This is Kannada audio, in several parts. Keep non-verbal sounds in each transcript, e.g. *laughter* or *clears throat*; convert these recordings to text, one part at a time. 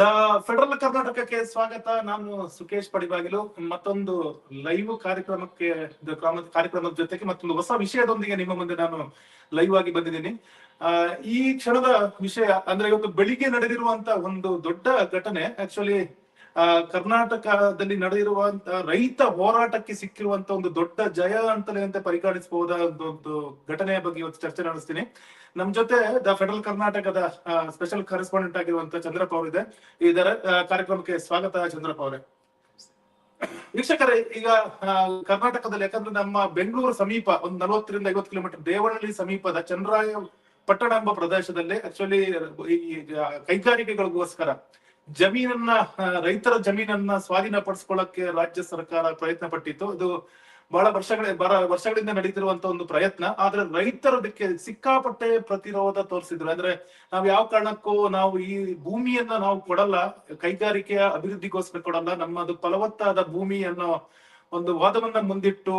ದ ಫೆಡರಲ್ ಕರ್ನಾಟಕಕ್ಕೆ ಸ್ವಾಗತ. ನಾನು ಸುಕೇಶ್ ಪಡಿಬಾಗಿಲು. ಮತ್ತೊಂದು ಲೈವ್ ಕಾರ್ಯಕ್ರಮಕ್ಕೆ ಕಾರ್ಯಕ್ರಮದ ಜೊತೆಗೆ ಮತ್ತೊಂದು ಹೊಸ ವಿಷಯದೊಂದಿಗೆ ನಿಮ್ಮ ಮುಂದೆ ನಾನು ಲೈವ್ ಆಗಿ ಬಂದಿದ್ದೀನಿ. ಈ ಕ್ಷಣದ ವಿಷಯ ಅಂದ್ರೆ ಇವತ್ತು ಬೆಳಿಗ್ಗೆ ನಡೆದಿರುವಂತ ಒಂದು ದೊಡ್ಡ ಘಟನೆ. ಆಕ್ಚುಲಿ ಕರ್ನಾಟಕದಲ್ಲಿ ನಡೆದಿರುವಂತ ರೈತ ಹೋರಾಟಕ್ಕೆ ಸಿಕ್ಕಿರುವಂತ ಒಂದು ದೊಡ್ಡ ಜಯ ಅಂತಲೇ ಅಂತ ಪರಿಗಣಿಸಬಹುದಾದ ಒಂದು ಘಟನೆಯ ಬಗ್ಗೆ ಇವತ್ತು ಚರ್ಚೆ ನಡೆಸ್ತೀನಿ. ನಮ್ ಜೊತೆ ದ ಫೆಡರಲ್ ಕರ್ನಾಟಕದ ಸ್ಪೆಷಲ್ ಕರೆಸ್ಪಾಂಡೆಂಟ್ ಆಗಿರುವಂತ ಚಂದ್ರಪ್ಪ ಅವರಿದೆ. ಇದರ ಕಾರ್ಯಕ್ರಮಕ್ಕೆ ಸ್ವಾಗತ ಚಂದ್ರಪ್ಪ ಅವರೇ. ವೀಕ್ಷಕರೇ, ಈಗ ಕರ್ನಾಟಕದಲ್ಲಿ ಯಾಕಂದ್ರೆ ನಮ್ಮ ಬೆಂಗಳೂರು ಸಮೀಪ ಒಂದು ನಲವತ್ತರಿಂದ ಐವತ್ತು ಕಿಲೋಮೀಟರ್ ದೇವನಹಳ್ಳಿ ಸಮೀಪದ ಚಂದ್ರಾಯ ಪಟ್ಟಣ ಎಂಬ ಪ್ರದೇಶದಲ್ಲಿ ಆಕ್ಚುಲಿ ಈ ಕೈಗಾರಿಕೆಗಳಿಗೋಸ್ಕರ ಜಮೀನನ್ನ ರೈತರ ಜಮೀನನ್ನ ಸ್ವಾಧೀನಪಡಿಸ್ಕೊಳ್ಳಕ್ಕೆ ರಾಜ್ಯ ಸರ್ಕಾರ ಪ್ರಯತ್ನ ಪಟ್ಟಿತ್ತು ಇದು ಬಹಳ ವರ್ಷಗಳ ಬಹಳ ವರ್ಷಗಳಿಂದ ನಡೀತಿರುವಂತ ಒಂದು ಪ್ರಯತ್ನ. ಆದ್ರೆ ರೈತರದಕ್ಕೆ ಸಿಕ್ಕಾಪಟ್ಟೆ ಪ್ರತಿರೋಧ ತೋರಿಸಿದ್ರು. ಅಂದ್ರೆ ನಾವ್ ಯಾವ ಕಾರಣಕ್ಕೂ ನಾವು ಈ ಭೂಮಿಯನ್ನ ನಾವು ಕೊಡಲ್ಲ, ಕೈಗಾರಿಕೆಯ ಅಭಿವೃದ್ಧಿಗೋಸ್ಕರ ಕೊಡಲ್ಲ. ನಮ್ಮದು ಫಲವತ್ತಾದ ಭೂಮಿ ಅನ್ನೋ ಒಂದು ವಾದವನ್ನ ಮುಂದಿಟ್ಟು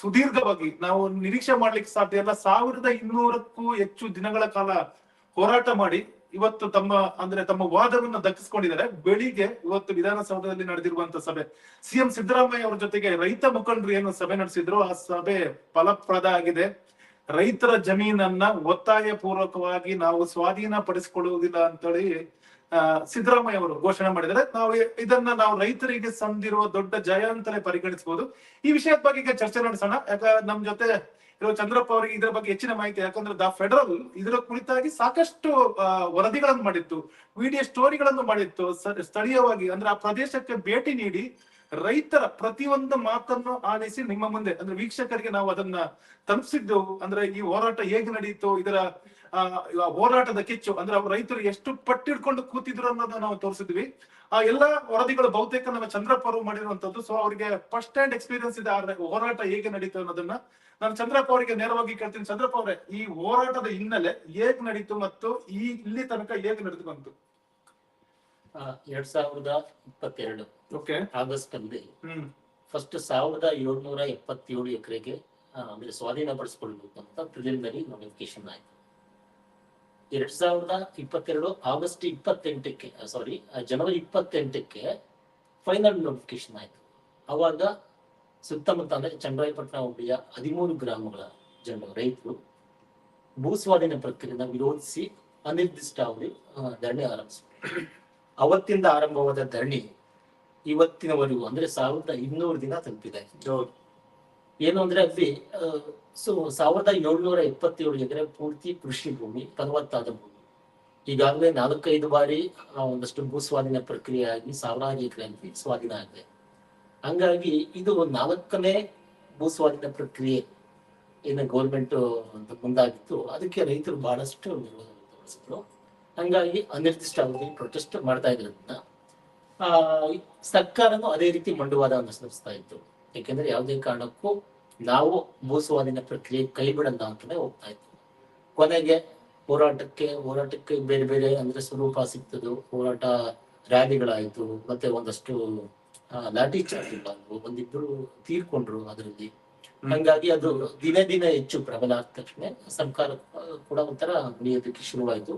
ಸುದೀರ್ಘವಾಗಿ ನಾವು ನಿರೀಕ್ಷೆ ಮಾಡ್ಲಿಕ್ಕೆ ಸಾಧ್ಯ ಇಲ್ಲ. ಸಾವಿರದ ಇನ್ನೂರಕ್ಕೂ ಹೆಚ್ಚು ದಿನಗಳ ಕಾಲ ಹೋರಾಟ ಮಾಡಿ ಇವತ್ತು ತಮ್ಮ, ಅಂದ್ರೆ ತಮ್ಮ ವಾದವನ್ನ ದಕ್ಕಿಸ್ಕೊಂಡಿದ್ದಾರೆ ಬೆಳಿಗ್ಗೆ ಇವತ್ತು ವಿಧಾನಸೌಧದಲ್ಲಿ ನಡೆದಿರುವಂತ ಸಭೆ. ಸಿಎಂ ಸಿದ್ದರಾಮಯ್ಯ ಅವರ ಜೊತೆಗೆ ರೈತ ಮುಖಂಡರು ಏನು ಸಭೆ ನಡೆಸಿದ್ರು, ಆ ಸಭೆ ಫಲಪ್ರದ ಆಗಿದೆ. ರೈತರ ಜಮೀನನ್ನ ಒತ್ತಾಯ ಪೂರ್ವಕವಾಗಿ ನಾವು ಸ್ವಾಧೀನ ಪಡಿಸಿಕೊಳ್ಳುವುದಿಲ್ಲ ಅಂತೇಳಿ ಸಿದ್ದರಾಮಯ್ಯ ಅವರು ಘೋಷಣೆ ಮಾಡಿದ್ದಾರೆ. ನಾವು ಇದನ್ನ ನಾವು ರೈತರಿಗೆ ಸಂದಿರುವ ದೊಡ್ಡ ಜಯ ಅಂತಲೇ ಪರಿಗಣಿಸಬಹುದು ಈ ವಿಷಯದ ಬಗ್ಗೆ ಚರ್ಚೆ ನಡೆಸೋಣ. ಯಾಕಂದ್ರೆ ನಮ್ ಜೊತೆ ಇರೋ ಚಂದ್ರಪ್ಪ ಅವರಿಗೆ ಇದರ ಬಗ್ಗೆ ಹೆಚ್ಚಿನ ಮಾಹಿತಿ, ಯಾಕಂದ್ರೆ ದ ಫೆಡರಲ್ ಇದರ ಕುರಿತಾಗಿ ಸಾಕಷ್ಟು ವರದಿಗಳನ್ನು ಮಾಡಿತ್ತು, ವಿಡಿಯೋ ಸ್ಟೋರಿಗಳನ್ನು ಮಾಡಿತ್ತು ಸ್ಥಳೀಯವಾಗಿ, ಅಂದ್ರೆ ಆ ಪ್ರದೇಶಕ್ಕೆ ಭೇಟಿ ನೀಡಿ ರೈತರ ಪ್ರತಿಯೊಂದು ಮಾತನ್ನು ಆಲಿಸಿ ನಿಮ್ಮ ಮುಂದೆ, ಅಂದ್ರೆ ವೀಕ್ಷಕರಿಗೆ ನಾವು ಅದನ್ನ ತಲುಪಿಸಿದ್ದು, ಅಂದ್ರೆ ಈ ಹೋರಾಟ ಹೇಗೆ ನಡೆಯಿತು ಇದರ ಹೋರಾಟದ ಕಿಚ್ಚು, ಅಂದ್ರೆ ರೈತರು ಎಷ್ಟು ಪಟ್ಟಿಡ್ಕೊಂಡು ಕೂತಿದ್ರು ಅನ್ನೋದನ್ನ ನಾವು ತೋರಿಸಿದ್ವಿ. ಆ, ಎಲ್ಲಾ ವರದಿಗಳು ಬಹುತೇಕ ನಮ್ಮ ಚಂದ್ರಪ್ಪ ಅವರು ಮಾಡಿರುವಂತದ್ದು ಸೊ ಅವರಿಗೆ ಫಸ್ಟ್ ಹ್ಯಾಂಡ್ ಎಕ್ಸ್ಪೀರಿಯನ್ಸ್ ಇದೆ ಹೋರಾಟ ಹೇಗೆ ನಡೀತು ಅನ್ನೋದನ್ನ ನಾನು ಚಂದ್ರಪ್ಪ ಅವರಿಗೆ ನೇರವಾಗಿ ಕೇಳ್ತೀನಿ. ಚಂದ್ರಪ್ಪ ಅವರೇ ಈ ಹೋರಾಟದ ಹಿನ್ನೆಲೆ ಹೇಗ್ ನಡೀತು ಮತ್ತು ಈ ಇಲ್ಲಿ ತನಕ ಹೇಗ್ ನಡೆದು ಬಂತು? ಎರಡ್ ಸಾವಿರದ ಇಪ್ಪತ್ತೆರಡು ಓಕೆ. ಆಗಸ್ಟ್ ಅಲ್ಲಿ ಫಸ್ಟ್ ಸಾವಿರದ ಏಳ್ನೂರ ಎಪ್ಪತ್ತೇಳು ಎಕರೆಗೆ ಅಂದ್ರೆ ಸ್ವಾಧೀನಪಡಿಸಿಕೊಳ್ಬೇಕು ಅಂತ ಪ್ರಿಲಿಮಿನರಿ ನೋಟಿಫಿಕೇಶನ್ ಆಯ್ತು. ಎರಡ್ ಸಾವಿರದ ಇಪ್ಪತ್ತೆರಡು ಆಗಸ್ಟ್ ಇಪ್ಪತ್ತೆಂಟಕ್ಕೆ ಸಾರಿ ಜನವರಿ ಇಪ್ಪತ್ತೆಂಟಕ್ಕೆ ಫೈನಲ್ ನೋಟಿಫಿಕೇಶನ್ ಆಯ್ತು. ಅವಾಗ ಸುತ್ತಮುತ್ತ ಅಂದ್ರೆ ಚಂದ್ರಾಯಪಟ್ಟಣ ಹೋಬಳಿಯ ಹದಿಮೂರು ಗ್ರಾಮಗಳ ಜನರು ರೈತರು ಭೂಸ್ವಾಧೀನ ಪ್ರಕ್ರಿಯೆನ ವಿರೋಧಿಸಿ ಅನಿರ್ದಿಷ್ಟಾವಧಿ ಅವಧಿ ಧರಣಿ ಆರಂಭಿಸಿದ್ರು. ಅವತ್ತಿಂದ ಆರಂಭವಾದ ಧರಣಿ ಇವತ್ತಿನವರೆಗೂ ಅಂದ್ರೆ ಸಾವಿರದ ಇನ್ನೂರು ದಿನ ತಲುಪಿದೆ. ಏನು ಅಂದ್ರೆ ಅಲ್ಲಿ ಸೊ ಸಾವಿರದ ಏಳ್ನೂರ ಇಪ್ಪತ್ತೇಳು ಎಕರೆ ಪೂರ್ತಿ ಕೃಷಿ ಭೂಮಿ ಫಲವತ್ತಾದ ಭೂಮಿ. ಈಗಾಗಲೇ ನಾಲ್ಕೈದು ಬಾರಿ ಒಂದಷ್ಟು ಭೂ ಸ್ವಾಧೀನ ಪ್ರಕ್ರಿಯೆ ಆಗಿ ಸಾವಿರಾರು ಎಕರೆ ಸ್ವಾಧೀನ ಆಗಿದೆ. ಹಂಗಾಗಿ ಇದು ನಾಲ್ಕನೇ ಭೂಸ್ವಾಧೀನ ಪ್ರಕ್ರಿಯೆ ಏನು ಗೌರ್ಮೆಂಟ್ ಮುಂದಾಗಿತ್ತು. ಅದಕ್ಕೆ ರೈತರು ಬಹಳಷ್ಟು ವಿರೋಧ ಹಂಗಾಗಿ ಅನಿರ್ದಿಷ್ಟ ಅವಧಿ ಪ್ರೊಟೆಸ್ಟ್ ಮಾಡ್ತಾ ಇದ್ರನ್ನ ಆ ಸರ್ಕಾರನು ಅದೇ ರೀತಿ ಮಂಡುವಾದ ಅನುಸರಿಸ್ತಾ ಇತ್ತು. ಯಾಕೆಂದ್ರೆ ಯಾವುದೇ ಕಾರಣಕ್ಕೂ ನಾವು ಭೂಸ್ವಾಧೀನ ಪ್ರಕ್ರಿಯೆ ಕೈ ಬಿಡಲ್ಲ ಅಂತಾನೆ ಹೋಗ್ತಾ ಇತ್ತು. ಕೊನೆಗೆ ಹೋರಾಟಕ್ಕೆ ಹೋರಾಟಕ್ಕೆ ಬೇರೆ ಬೇರೆ, ಅಂದ್ರೆ ಸ್ವರೂಪ ಸಿಗ್ತದೆ. ಹೋರಾಟ ರ್ಯಾಲಿಗಳಾಯ್ತು, ಮತ್ತೆ ಒಂದಷ್ಟು ಆ, ಚಾರ್ಜ್ ಬಂದ್ರು ಒಂದಿಬ್ರು ತೀರ್ಕೊಂಡ್ರು ಅದರಲ್ಲಿ. ಹಂಗಾಗಿ ಅದು ದಿನೇ ದಿನ ಹೆಚ್ಚು ಪ್ರಬಲ ಆದ ತಕ್ಷಣ ಸರ್ಕಾರ ಕೂಡ ಒಂಥರ ನಡೆಯೋದಕ್ಕೆ ಶುರುವಾಯಿತು.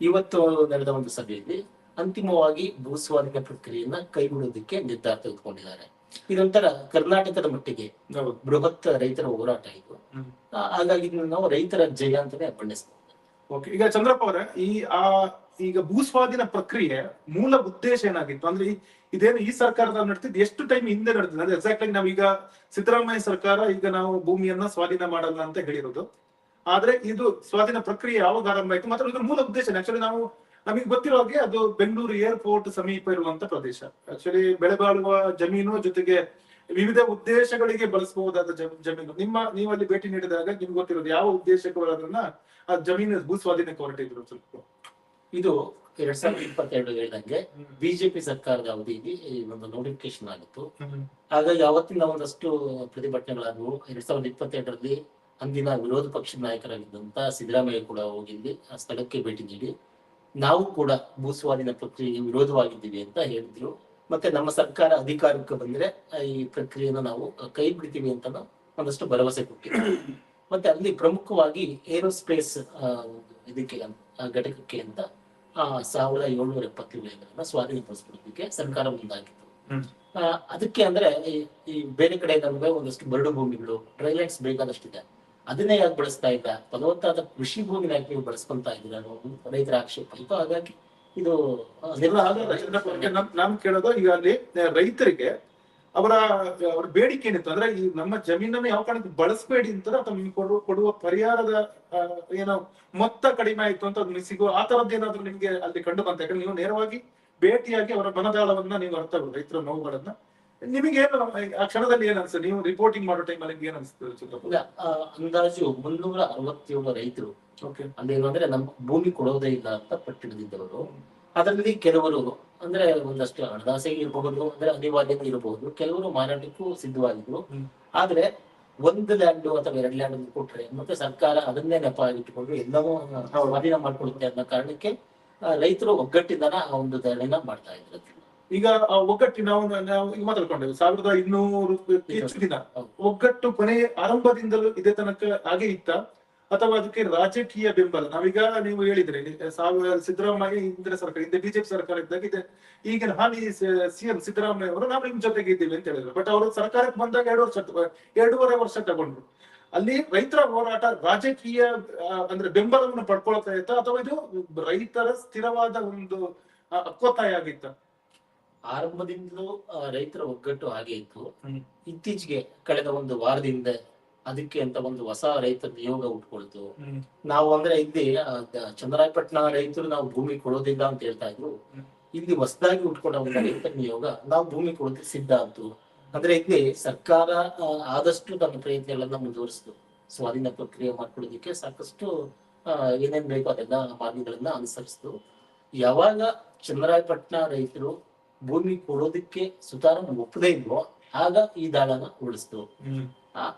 ಇವತ್ತು ನಡೆದ ಒಂದು ಸಭೆಯಲ್ಲಿ ಅಂತಿಮವಾಗಿ ಭೂಸ್ವಾಧೀನ ಪ್ರಕ್ರಿಯೆಯನ್ನ ಕೈಬಿಡೋದಕ್ಕೆ ನಿರ್ಧಾರ ತೆಗೆದುಕೊಂಡಿದ್ದಾರೆ. ಇದೊಂಥರ ಕರ್ನಾಟಕದ ಮಟ್ಟಿಗೆ ಬೃಹತ್ ರೈತರ ಹೋರಾಟ ಇದು. ಹಾಗಾಗಿ ನಾವು ರೈತರ ಜಯ ಅಂತಾನೆ ಬಣ್ಣಿಸ್ಬೋದು ಓಕೆ ಈಗ ಚಂದ್ರಪ್ಪ ಅವರೇ, ಈ, ಆ, ಈಗ ಭೂಸ್ವಾಧೀನ ಪ್ರಕ್ರಿಯೆ ಮೂಲ ಉದ್ದೇಶ ಏನಾಗಿತ್ತು? ಅಂದ್ರೆ ಇದೇನು ಈ ಸರ್ಕಾರದ ನಡೆದಿದ್ದು ಎಷ್ಟು ಟೈಮ್ ಹಿಂದೆ ನಡೆದಿದೆ? ಅಂದ್ರೆ ಎಕ್ಸಾಕ್ಟ್ ಆಗಿ ನಾವೀಗ ಸಿದ್ದರಾಮಯ್ಯ ಸರ್ಕಾರ ಈಗ ನಾವು ಭೂಮಿಯನ್ನ ಸ್ವಾಧೀನ ಮಾಡಲ್ಲ ಅಂತ ಹೇಳಿರೋದು. ಆದ್ರೆ ಇದು ಸ್ವಾಧೀನ ಪ್ರಕ್ರಿಯೆ ಯಾವಾಗ ಆರಂಭ ಆಯ್ತು? ಮಾತ್ರ ಇದ್ರ ಮೂಲ ಉದ್ದೇಶ ಆಕ್ಚುಲಿ ನಾವು, ನಮಗೆ ಗೊತ್ತಿರೋ ಹಾಗೆ ಅದು ಬೆಂಗಳೂರು ಏರ್ಪೋರ್ಟ್ ಸಮೀಪ ಇರುವಂತ ಪ್ರದೇಶ. ಆಕ್ಚುಲಿ ಬೆಳೆಬಾಳುವ ಜಮೀನು ಜೊತೆಗೆ ವಿವಿಧ ಉದ್ದೇಶಗಳಿಗೆ ಬಳಸಬಹುದಾದ ಜಮ್- ಜಮೀನು. ನಿಮ್ಮ ನೀವು ಅಲ್ಲಿ ಭೇಟಿ ನೀಡಿದಾಗ ನಿಮ್ಗೆ ಗೊತ್ತಿರೋದು ಯಾವ ಉದ್ದೇಶಕ್ಕೆ ಅದನ್ನ ಆ ಜಮೀನು ಭೂ ಸ್ವಾಧೀನಕ್ಕೆ ಹೊರಟಿದ್ರು ಸ್ವಲ್ಪ. ಇದು ಎರಡ್ ಸಾವಿರದ ಇಪ್ಪತ್ತೆರಡು ಹೇಳಿದಂಗೆ ಬಿಜೆಪಿ ಸರ್ಕಾರದ ಅವಧಿಯಲ್ಲಿ ಒಂದು ನೋಟಿಫಿಕೇಶನ್ ಆಗಿತ್ತು. ಹಾಗಾಗಿ ಅವತ್ತಿನ ಒಂದಷ್ಟು ಪ್ರತಿಭಟನೆಗಳಾದವು ಎರಡ್ ಸಾವಿರದ ಇಪ್ಪತ್ತೆರಡರಲ್ಲಿ ಅಂದಿನ ವಿರೋಧ ಪಕ್ಷದ ನಾಯಕರಾಗಿದ್ದಂತ ಸಿದ್ದರಾಮಯ್ಯ ಕೂಡ ಹೋಗಿಲ್ಲಿ ಆ ಸ್ಥಳಕ್ಕೆ ಭೇಟಿ ನೀಡಿ. ನಾವು ಕೂಡ ಭೂ ಸ್ವಾಧೀನ ಪ್ರಕ್ರಿಯೆಗೆ ವಿರೋಧವಾಗಿದ್ದೀವಿ ಅಂತ ಹೇಳಿದ್ರು. ಮತ್ತೆ ನಮ್ಮ ಸರ್ಕಾರ ಅಧಿಕಾರಕ್ಕೆ ಬಂದ್ರೆ ಈ ಪ್ರಕ್ರಿಯೆನ ನಾವು ಕೈ ಬಿಡ್ತೀವಿ ಅಂತ ಒಂದಷ್ಟು ಭರವಸೆ ಕೊಟ್ಟಿದೆ ಮತ್ತೆ ಅಲ್ಲಿ ಪ್ರಮುಖವಾಗಿ ಏರೋಸ್ಪೇಸ್ ಇದಕ್ಕೆ ಘಟಕಕ್ಕೆ ಅಂತ ಆ, ಸಾವಿರದ ಏಳ್ನೂರ ಎಪ್ಪತ್ತೇಳನ್ನ ಸ್ವಾಧೀನಪಡಿಸ್ಕೊಳ್ಳೋದಕ್ಕೆ ಸರ್ಕಾರ ಮುಂದಾಗಿತ್ತು. ಆ, ಅದಕ್ಕೆ ಅಂದ್ರೆ ಈ- ಬೇರೆ ಕಡೆ ನಮ್ಗೆ ಒಂದಷ್ಟು ಬರಡು ಭೂಮಿಗಳು ಡ್ರೈಲ್ಯಾಂಡ್ಸ್ ಬೇಕಾದಷ್ಟಿದೆ. ಅದನ್ನೇ ಯಾಕೆ ಬಳಸ್ತಾ ಇಲ್ಲ? ಫಲವತ್ತಾದ ಕೃಷಿ ಭೂಮಿನ ಯಾಕೆ ನೀವು ಬಳಸ್ಕೊಂತ ಇದ್ದೀರ ರೈತರ ಆಕ್ಷೇಪ. ಇತ್ತು ಹಾಗಾಗಿ ಇದು ನಾನು ಕೇಳೋದು ಈಗ ಅಲ್ಲಿ ರೈತರಿಗೆ ಅವರ ಅವರ ಬೇಡಿಕೆ ಏನಿತ್ತು? ಅಂದ್ರೆ ಈ ನಮ್ಮ ಜಮೀನನ್ನು ಯಾವ ಕಾರಣಕ್ಕೆ ಬಳಸಬೇಡಿ ಅಂತ ಅಥವಾ ನಿಮ್ಗೆ ಕೊಡುವ ಕೊಡುವ ಪರಿಹಾರದ ಏನೋ ಮೊತ್ತ ಕಡಿಮೆ ಆಯ್ತು ಅಂತ ಅದು ಸಿಗುವ ಆ ತರದ್ದು ಏನಾದ್ರು ನಿಮ್ಗೆ ಅಲ್ಲಿ ಕಂಡು ಬಂತ? ಯಾಕಂದ್ರೆ ನೀವು ನೇರವಾಗಿ ಭೇಟಿಯಾಗಿ ಅವರ ಮನದಾಳವನ್ನ ನೀವು ಅರ್ಥ ರೈತರ ನೋವುಗಳನ್ನ. ನಿಮಗೆ ಏನು ಆ ಕ್ಷಣದಲ್ಲಿ ಏನ್ ಅನ್ಸುತ್ತೆ? ನೀವು ರಿಪೋರ್ಟಿಂಗ್ ಮಾಡೋ ಟೈಮಲ್ಲಿ ಅಲ್ಲಿ ಏನ್ ಅನ್ಸುತ್ತೆ ಅಂದಾಜು ಮುನ್ನೂರ ಅರವತ್ತೇಳು ರೈತರು ಅದೇನು ಅಂದ್ರೆ ನಮ್ಮ ಭೂಮಿ ಕೊಡೋದೇ ಇಲ್ಲ ಅಂತ ಪಟ್ಟಿಡಿದವರು ಅದರಲ್ಲಿ ಕೆಲವರು ಅಂದ್ರೆ ಒಂದಷ್ಟು ಹಣದಾಸೆಗೆ ಇರಬಹುದು ಅಂದ್ರೆ ಅನಿವಾರ್ಯತೆ ಇರಬಹುದು ಕೆಲವರು ಮಾರಾಟಕ್ಕೂ ಸಿದ್ಧವಾಗಿದ್ರು. ಆದ್ರೆ ಒಂದು ಲ್ಯಾಂಡ್ ಅಥವಾ ಎರಡು ಲ್ಯಾಂಡ್ ಕೊಟ್ರೆ ಮತ್ತೆ ಸರ್ಕಾರ ಅದನ್ನೇ ನೆಪ ಆಗಿಟ್ಟುಕೊಂಡು ಎಲ್ಲವೂ. ಸ್ವಾಧೀನ ಮಾಡ್ಕೊಳ್ಳುತ್ತೆ ಅನ್ನೋ ಕಾರಣಕ್ಕೆ ರೈತರು ಒಗ್ಗಟ್ಟಿನ ಆ ಒಂದು ಧರಣಿನ ಮಾಡ್ತಾ ಇದ್ರು. ಈಗ ಆ ಒಗ್ಗಟ್ಟಿನ ನಾವು ಈಗ ಮಾತಾಡ್ಕೊಂಡೇವೆ ಸಾವಿರದ ಇನ್ನೂರು ಹೆಚ್ಚು ದಿನ ಒಗ್ಗಟ್ಟು ಕೊನೆಯ ಆರಂಭದಿಂದಲೂ ಇದೇ ತನಕ ಹಾಗೆ ಇತ್ತ? ಅಥವಾ ಅದಕ್ಕೆ ರಾಜಕೀಯ ಬೆಂಬಲ. ನಾವೀಗ ನೀವು ಹೇಳಿದ್ರೆ ಸಾವಿರ ಸಿದ್ದರಾಮಯ್ಯ ಹಿಂದಿನ ಸರ್ಕಾರ ಹಿಂದೆ ಬಿಜೆಪಿ ಸರ್ಕಾರ ಇದ್ದಾಗ ಇದೆ. ಈಗಿನ ಹಾಲಿ ಸಿಎಂ ಸಿದ್ದರಾಮಯ್ಯ ಅವರು ನಾವು ನಿಮ್ ಜೊತೆಗೆ ಇದ್ದೀವಿ ಅಂತ ಹೇಳಿದ್ರು. ಬಟ್ ಅವರು ಸರ್ಕಾರಕ್ಕೆ ಬಂದಾಗ ಎರಡು ವರ್ಷ ಎರಡೂವರೆ ವರ್ಷ ತಗೊಂಡ್ರು. ಅಲ್ಲಿ ರೈತರ ಹೋರಾಟ ರಾಜಕೀಯ ಅಂದ್ರೆ ಬೆಂಬಲವನ್ನು ಪಡ್ಕೊಳ್ತಾ ಇತ್ತ ಅಥವಾ ಇದು ರೈತರ ಸ್ಥಿರವಾದ ಒಂದು ಅಕ್ವತಾಯ ಆಗಿತ್ತ? ಆರಂಭದಿಂದಲೂ ರೈತರ ಒಗ್ಗಟ್ಟು ಹಾಗೆ ಇತ್ತು. ಇತ್ತೀಚೆಗೆ ಕಳೆದ ಒಂದು ವಾರದಿಂದ ಅದಕ್ಕೆ ಅಂತ ಒಂದು ಹೊಸ ರೈತ ನಿಯೋಗ ಉಟ್ಕೊಳ್ತು. ನಾವು ಅಂದ್ರೆ ಇಲ್ಲಿ ಚಂದ್ರಾಯಪಟ್ಟಣ ರೈತರು ನಾವು ಭೂಮಿ ಕೊಡೋದಿಲ್ಲ ಅಂತ ಹೇಳ್ತಾ ಇದ್ರು. ಇಲ್ಲಿ ಹೊಸದಾಗಿ ಉಟ್ಕೊಂಡ ಒಂದು ರೈತ ನಿಯೋಗ ನಾವು ಭೂಮಿ ಕೊಡೋದಕ್ಕೆ ಸಿದ್ಧ ಆಯ್ತು. ಅಂದ್ರೆ ಇಲ್ಲಿ ಸರ್ಕಾರ ಆದಷ್ಟು ತನ್ನ ಪ್ರಯತ್ನಗಳನ್ನ ಮುಂದುವರಿಸಿತು. ಸ್ವಾಧೀನ ಪ್ರಕ್ರಿಯೆ ಮಾಡ್ಕೊಳ್ಳೋದಕ್ಕೆ ಸಾಕಷ್ಟು ಏನೇನ್ ಬೇಕೋ ಅದೆಲ್ಲ ಮಾರ್ಗಗಳನ್ನ ಅನುಸರಿಸಿತು. ಯಾವಾಗ ಚಂದ್ರಾಯಪಟ್ಟಣ ರೈತರು ಭೂಮಿ ಕೊಡೋದಕ್ಕೆ ಸುತಾರ ಒಪ್ಪದೇ ಇಲ್ವೋ ಆಗ ಈ ದಾಳನ ಉಳಿಸ್ತು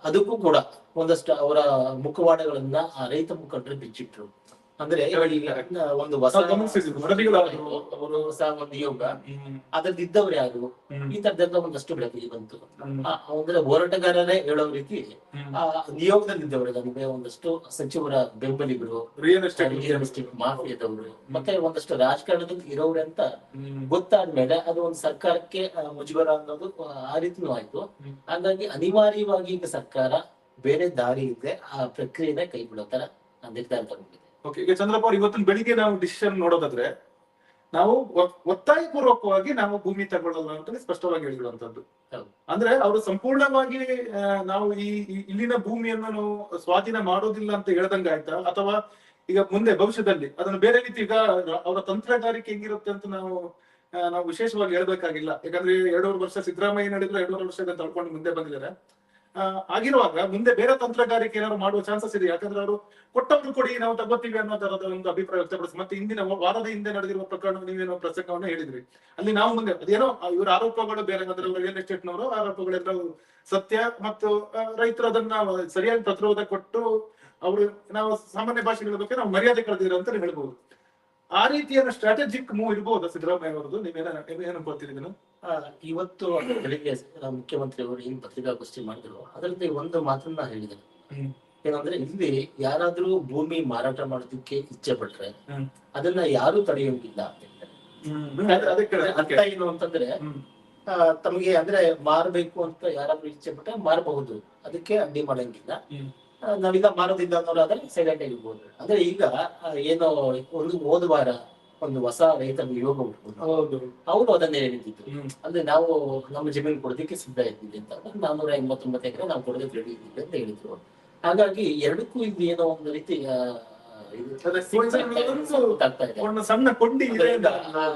ಅದಕ್ಕೂ ಕೂಡ ಒಂದಷ್ಟು ಅವರ ಮುಖವಾಡಗಳನ್ನ ಆ ರೈತ ಮುಖಂಡರು ಬಿಚ್ಚಿಟ್ರು. ಅಂದ್ರೆ ಒಂದು ಹೊಸ ಅವರು ಹೊಸ ಒಂದು ಯೋಗ ಅದ್ರಲ್ಲಿ ಇದ್ದವ್ರು ಯಾರು? ಈ ತರದೆಲ್ಲ ಒಂದಷ್ಟು ಬೆಳಕಿಗೆ ಬಂತು. ಅಂದ್ರೆ ಹೋರಾಟಗಾರರೇ ಹೇಳೋ ರೀತಿ ಆ ನಿಯೋಗದಲ್ಲಿ ಇದ್ದವರು ನಮಗೆ ಒಂದಷ್ಟು ಸಚಿವರ ಬೆಂಬಲಿಗರು ರಿಯಲ್ ಎಸ್ಟೇಟ್ ಮಾಫಿಯಾದವರು ಮತ್ತೆ ಒಂದಷ್ಟು ರಾಜಕಾರಣದಲ್ಲಿ ಇರೋರು ಅಂತ ಗೊತ್ತಾದ್ಮೇಲೆ ಅದು ಒಂದು ಸರ್ಕಾರಕ್ಕೆ ಮುಜುಗರ ಅನ್ನೋದು ಆ, ರೀತಿನೂ ಆಯ್ತು. ಹಾಗಾಗಿ ಅನಿವಾರ್ಯವಾಗಿ ಈಗ ಸರ್ಕಾರ ಬೇರೆ ದಾರಿ ಇದೆ ಆ ಪ್ರಕ್ರಿಯೆನ ಕೈ ಬಿಡೋ ತರ ನಿರ್ಧಾರ ತಗೊಂಡಿದೆ. ಓಕೆ ಈಗ ಚಂದ್ರಪ್ಪ ಅವ್ರು ಇವತ್ತಿನ ಬೆಳಿಗ್ಗೆ ನಾವು ಡಿಸಿಷನ್ ನೋಡೋದಾದ್ರೆ ನಾವು ಒತ್ತಾಯ ಪೂರ್ವಕವಾಗಿ ನಾವು ಭೂಮಿ ತಗೊಳ್ಳಲ್ಲ ಅಂತ ಸ್ಪಷ್ಟವಾಗಿ ಹೇಳಿರುವಂತದ್ದು ಅಂದ್ರೆ ಅವರು ಸಂಪೂರ್ಣವಾಗಿ ನಾವು ಈ ಇಲ್ಲಿನ ಭೂಮಿಯನ್ನು ನಾವು ಸ್ವಾಧೀನ ಮಾಡೋದಿಲ್ಲ ಅಂತ ಹೇಳ್ದಂಗ ಆಯ್ತಾ? ಅಥವಾ ಈಗ ಮುಂದೆ ಭವಿಷ್ಯದಲ್ಲಿ ಅದನ್ನು ಬೇರೆ ರೀತಿ ಈಗ ಅವರ ತಂತ್ರಗಾರಿಕೆ ಹೆಂಗಿರುತ್ತೆ ಅಂತ ನಾವು ನಾವು ವಿಶೇಷವಾಗಿ ಹೇಳ್ಬೇಕಾಗಿಲ್ಲ. ಯಾಕಂದ್ರೆ ಎರಡೂವರೆ ವರ್ಷ ಸಿದ್ದರಾಮಯ್ಯ ನಡೆದ್ರೆ ಎರಡೂವರೆ ವರ್ಷದ ತಳ್ಕೊಂಡು ಮುಂದೆ ಬಂದಿದ್ದಾರೆ. ಆಗಿರುವಾಗ ಮುಂದೆ ಬೇರೆ ತಂತ್ರಗಾರಿಕೆ ಏನಾದ್ರು ಮಾಡುವ ಚಾನ್ಸಸ್ ಇದೆ? ಯಾಕಂದ್ರೆ ಅವರು ಕೊಟ್ಟವರು ಕೊಡಿ, ನಾವು ತಗೋತೀವಿ ಅನ್ನೋ ತರದ ಒಂದು ಅಭಿಪ್ರಾಯ ವ್ಯಕ್ತಪಡಿಸಿ ಮತ್ತೆ ಇಂದಿನ ವಾರದ ಹಿಂದೆ ನಡೆದಿರುವ ಪ್ರಕರಣ ನೀವೇನೋ ಪ್ರಸಂಗವನ್ನು ಹೇಳಿದ್ರಿ. ಅಲ್ಲಿ ನಾವು ಮುಂದೆ, ಅದೇನೋ ಇವರ ಆರೋಪಗಳು ಬೇರೆ ರಿಯಲ್ ಎಸ್ಟೇಟ್ ನವರು ಆರೋಪಗಳೆಲ್ಲ ಸತ್ಯ ಮತ್ತು ರೈತರು ಅದನ್ನ ಸರಿಯಾಗಿ ಪ್ರತಿರೋಧ ಕೊಟ್ಟು, ಅವರು ನಾವು ಸಾಮಾನ್ಯ ಭಾಷೆ ಹೇಳಬೇಕು ನಾವು ಮರ್ಯಾದೆ ಕಳೆದಿರೋ ಅಂತ ಹೇಳ್ಬಹುದು ಆ ರೀತಿಯ ಸ್ಟ್ರಾಟಜಿಕ್ ಮೂವ್ ಇರಬಹುದು ಸಿದ್ದರಾಮಯ್ಯ ಅವರದ್ದು. ನೀವೇನ ಏನು ಇವತ್ತು ಬೆಳಿಗ್ಗೆ ಮುಖ್ಯಮಂತ್ರಿ ಅವರು ಏನ್ ಪತ್ರಿಕಾಗೋಷ್ಠಿ ಮಾಡಿದ್ರು ಅದರಲ್ಲಿ ಒಂದು ಮಾತನ್ನ ಹೇಳಿದರು ಏನಂದ್ರೆ ಇಲ್ಲಿ ಯಾರಾದ್ರೂ ಭೂಮಿ ಮಾರಾಟ ಮಾಡೋದಕ್ಕೆ ಇಚ್ಛೆ ಪಟ್ರೆ ಅದನ್ನ ಯಾರು ತಡೆಯೋಂಗಿಲ್ಲ ಅಂತ ಏನು ಅಂತಂದ್ರೆ ತಮಗೆ ಅಂದ್ರೆ ಮಾರಬೇಕು ಅಂತ ಯಾರಾದ್ರೂ ಇಚ್ಛೆ ಪಟ್ರೆ ಮಾರಬಹುದು. ಅದಕ್ಕೆ ಅಡ್ಡಿ ಮಾಡಂಗಿಲ್ಲ. ನಾವೀಗ ಮಾರೋದಿಲ್ಲ ಅನ್ನೋರಾದ್ರೆ ಸೈಲೆಂಟ್ ಆಗಿರ್ಬೋದು ಅಂದ್ರೆ ಈಗ ಏನೋ ಒಂದು ಹೋದ ವಾರ ಒಂದು ಹೊಸ ರೈತರ ಯೋಗ ಹೌದು. ಅವರು ಅದನ್ನೇ ಹೇಳಿದ್ರು ಅಂದ್ರೆ ನಾವು ನಮ್ಮ ಜಮೀನು ಕೊಡೋದಕ್ಕೆ ಸಿದ್ಧ ಇದ್ದೀವಿ ಅಂತ. ನಾನೂರ ಎಂಬತ್ತೊಂಬತ್ತು ಎಕರೆ ನಾವು ಕೊಡೋದಕ್ಕೆ ರೆಡಿ ಇದ್ದೀವಿ ಅಂತ ಹೇಳಿದ್ರು ಹಾಗಾಗಿ ಎರಡಕ್ಕೂ ಇದು ಏನೋ ಒಂದು ರೀತಿ ಸಣ್ಣ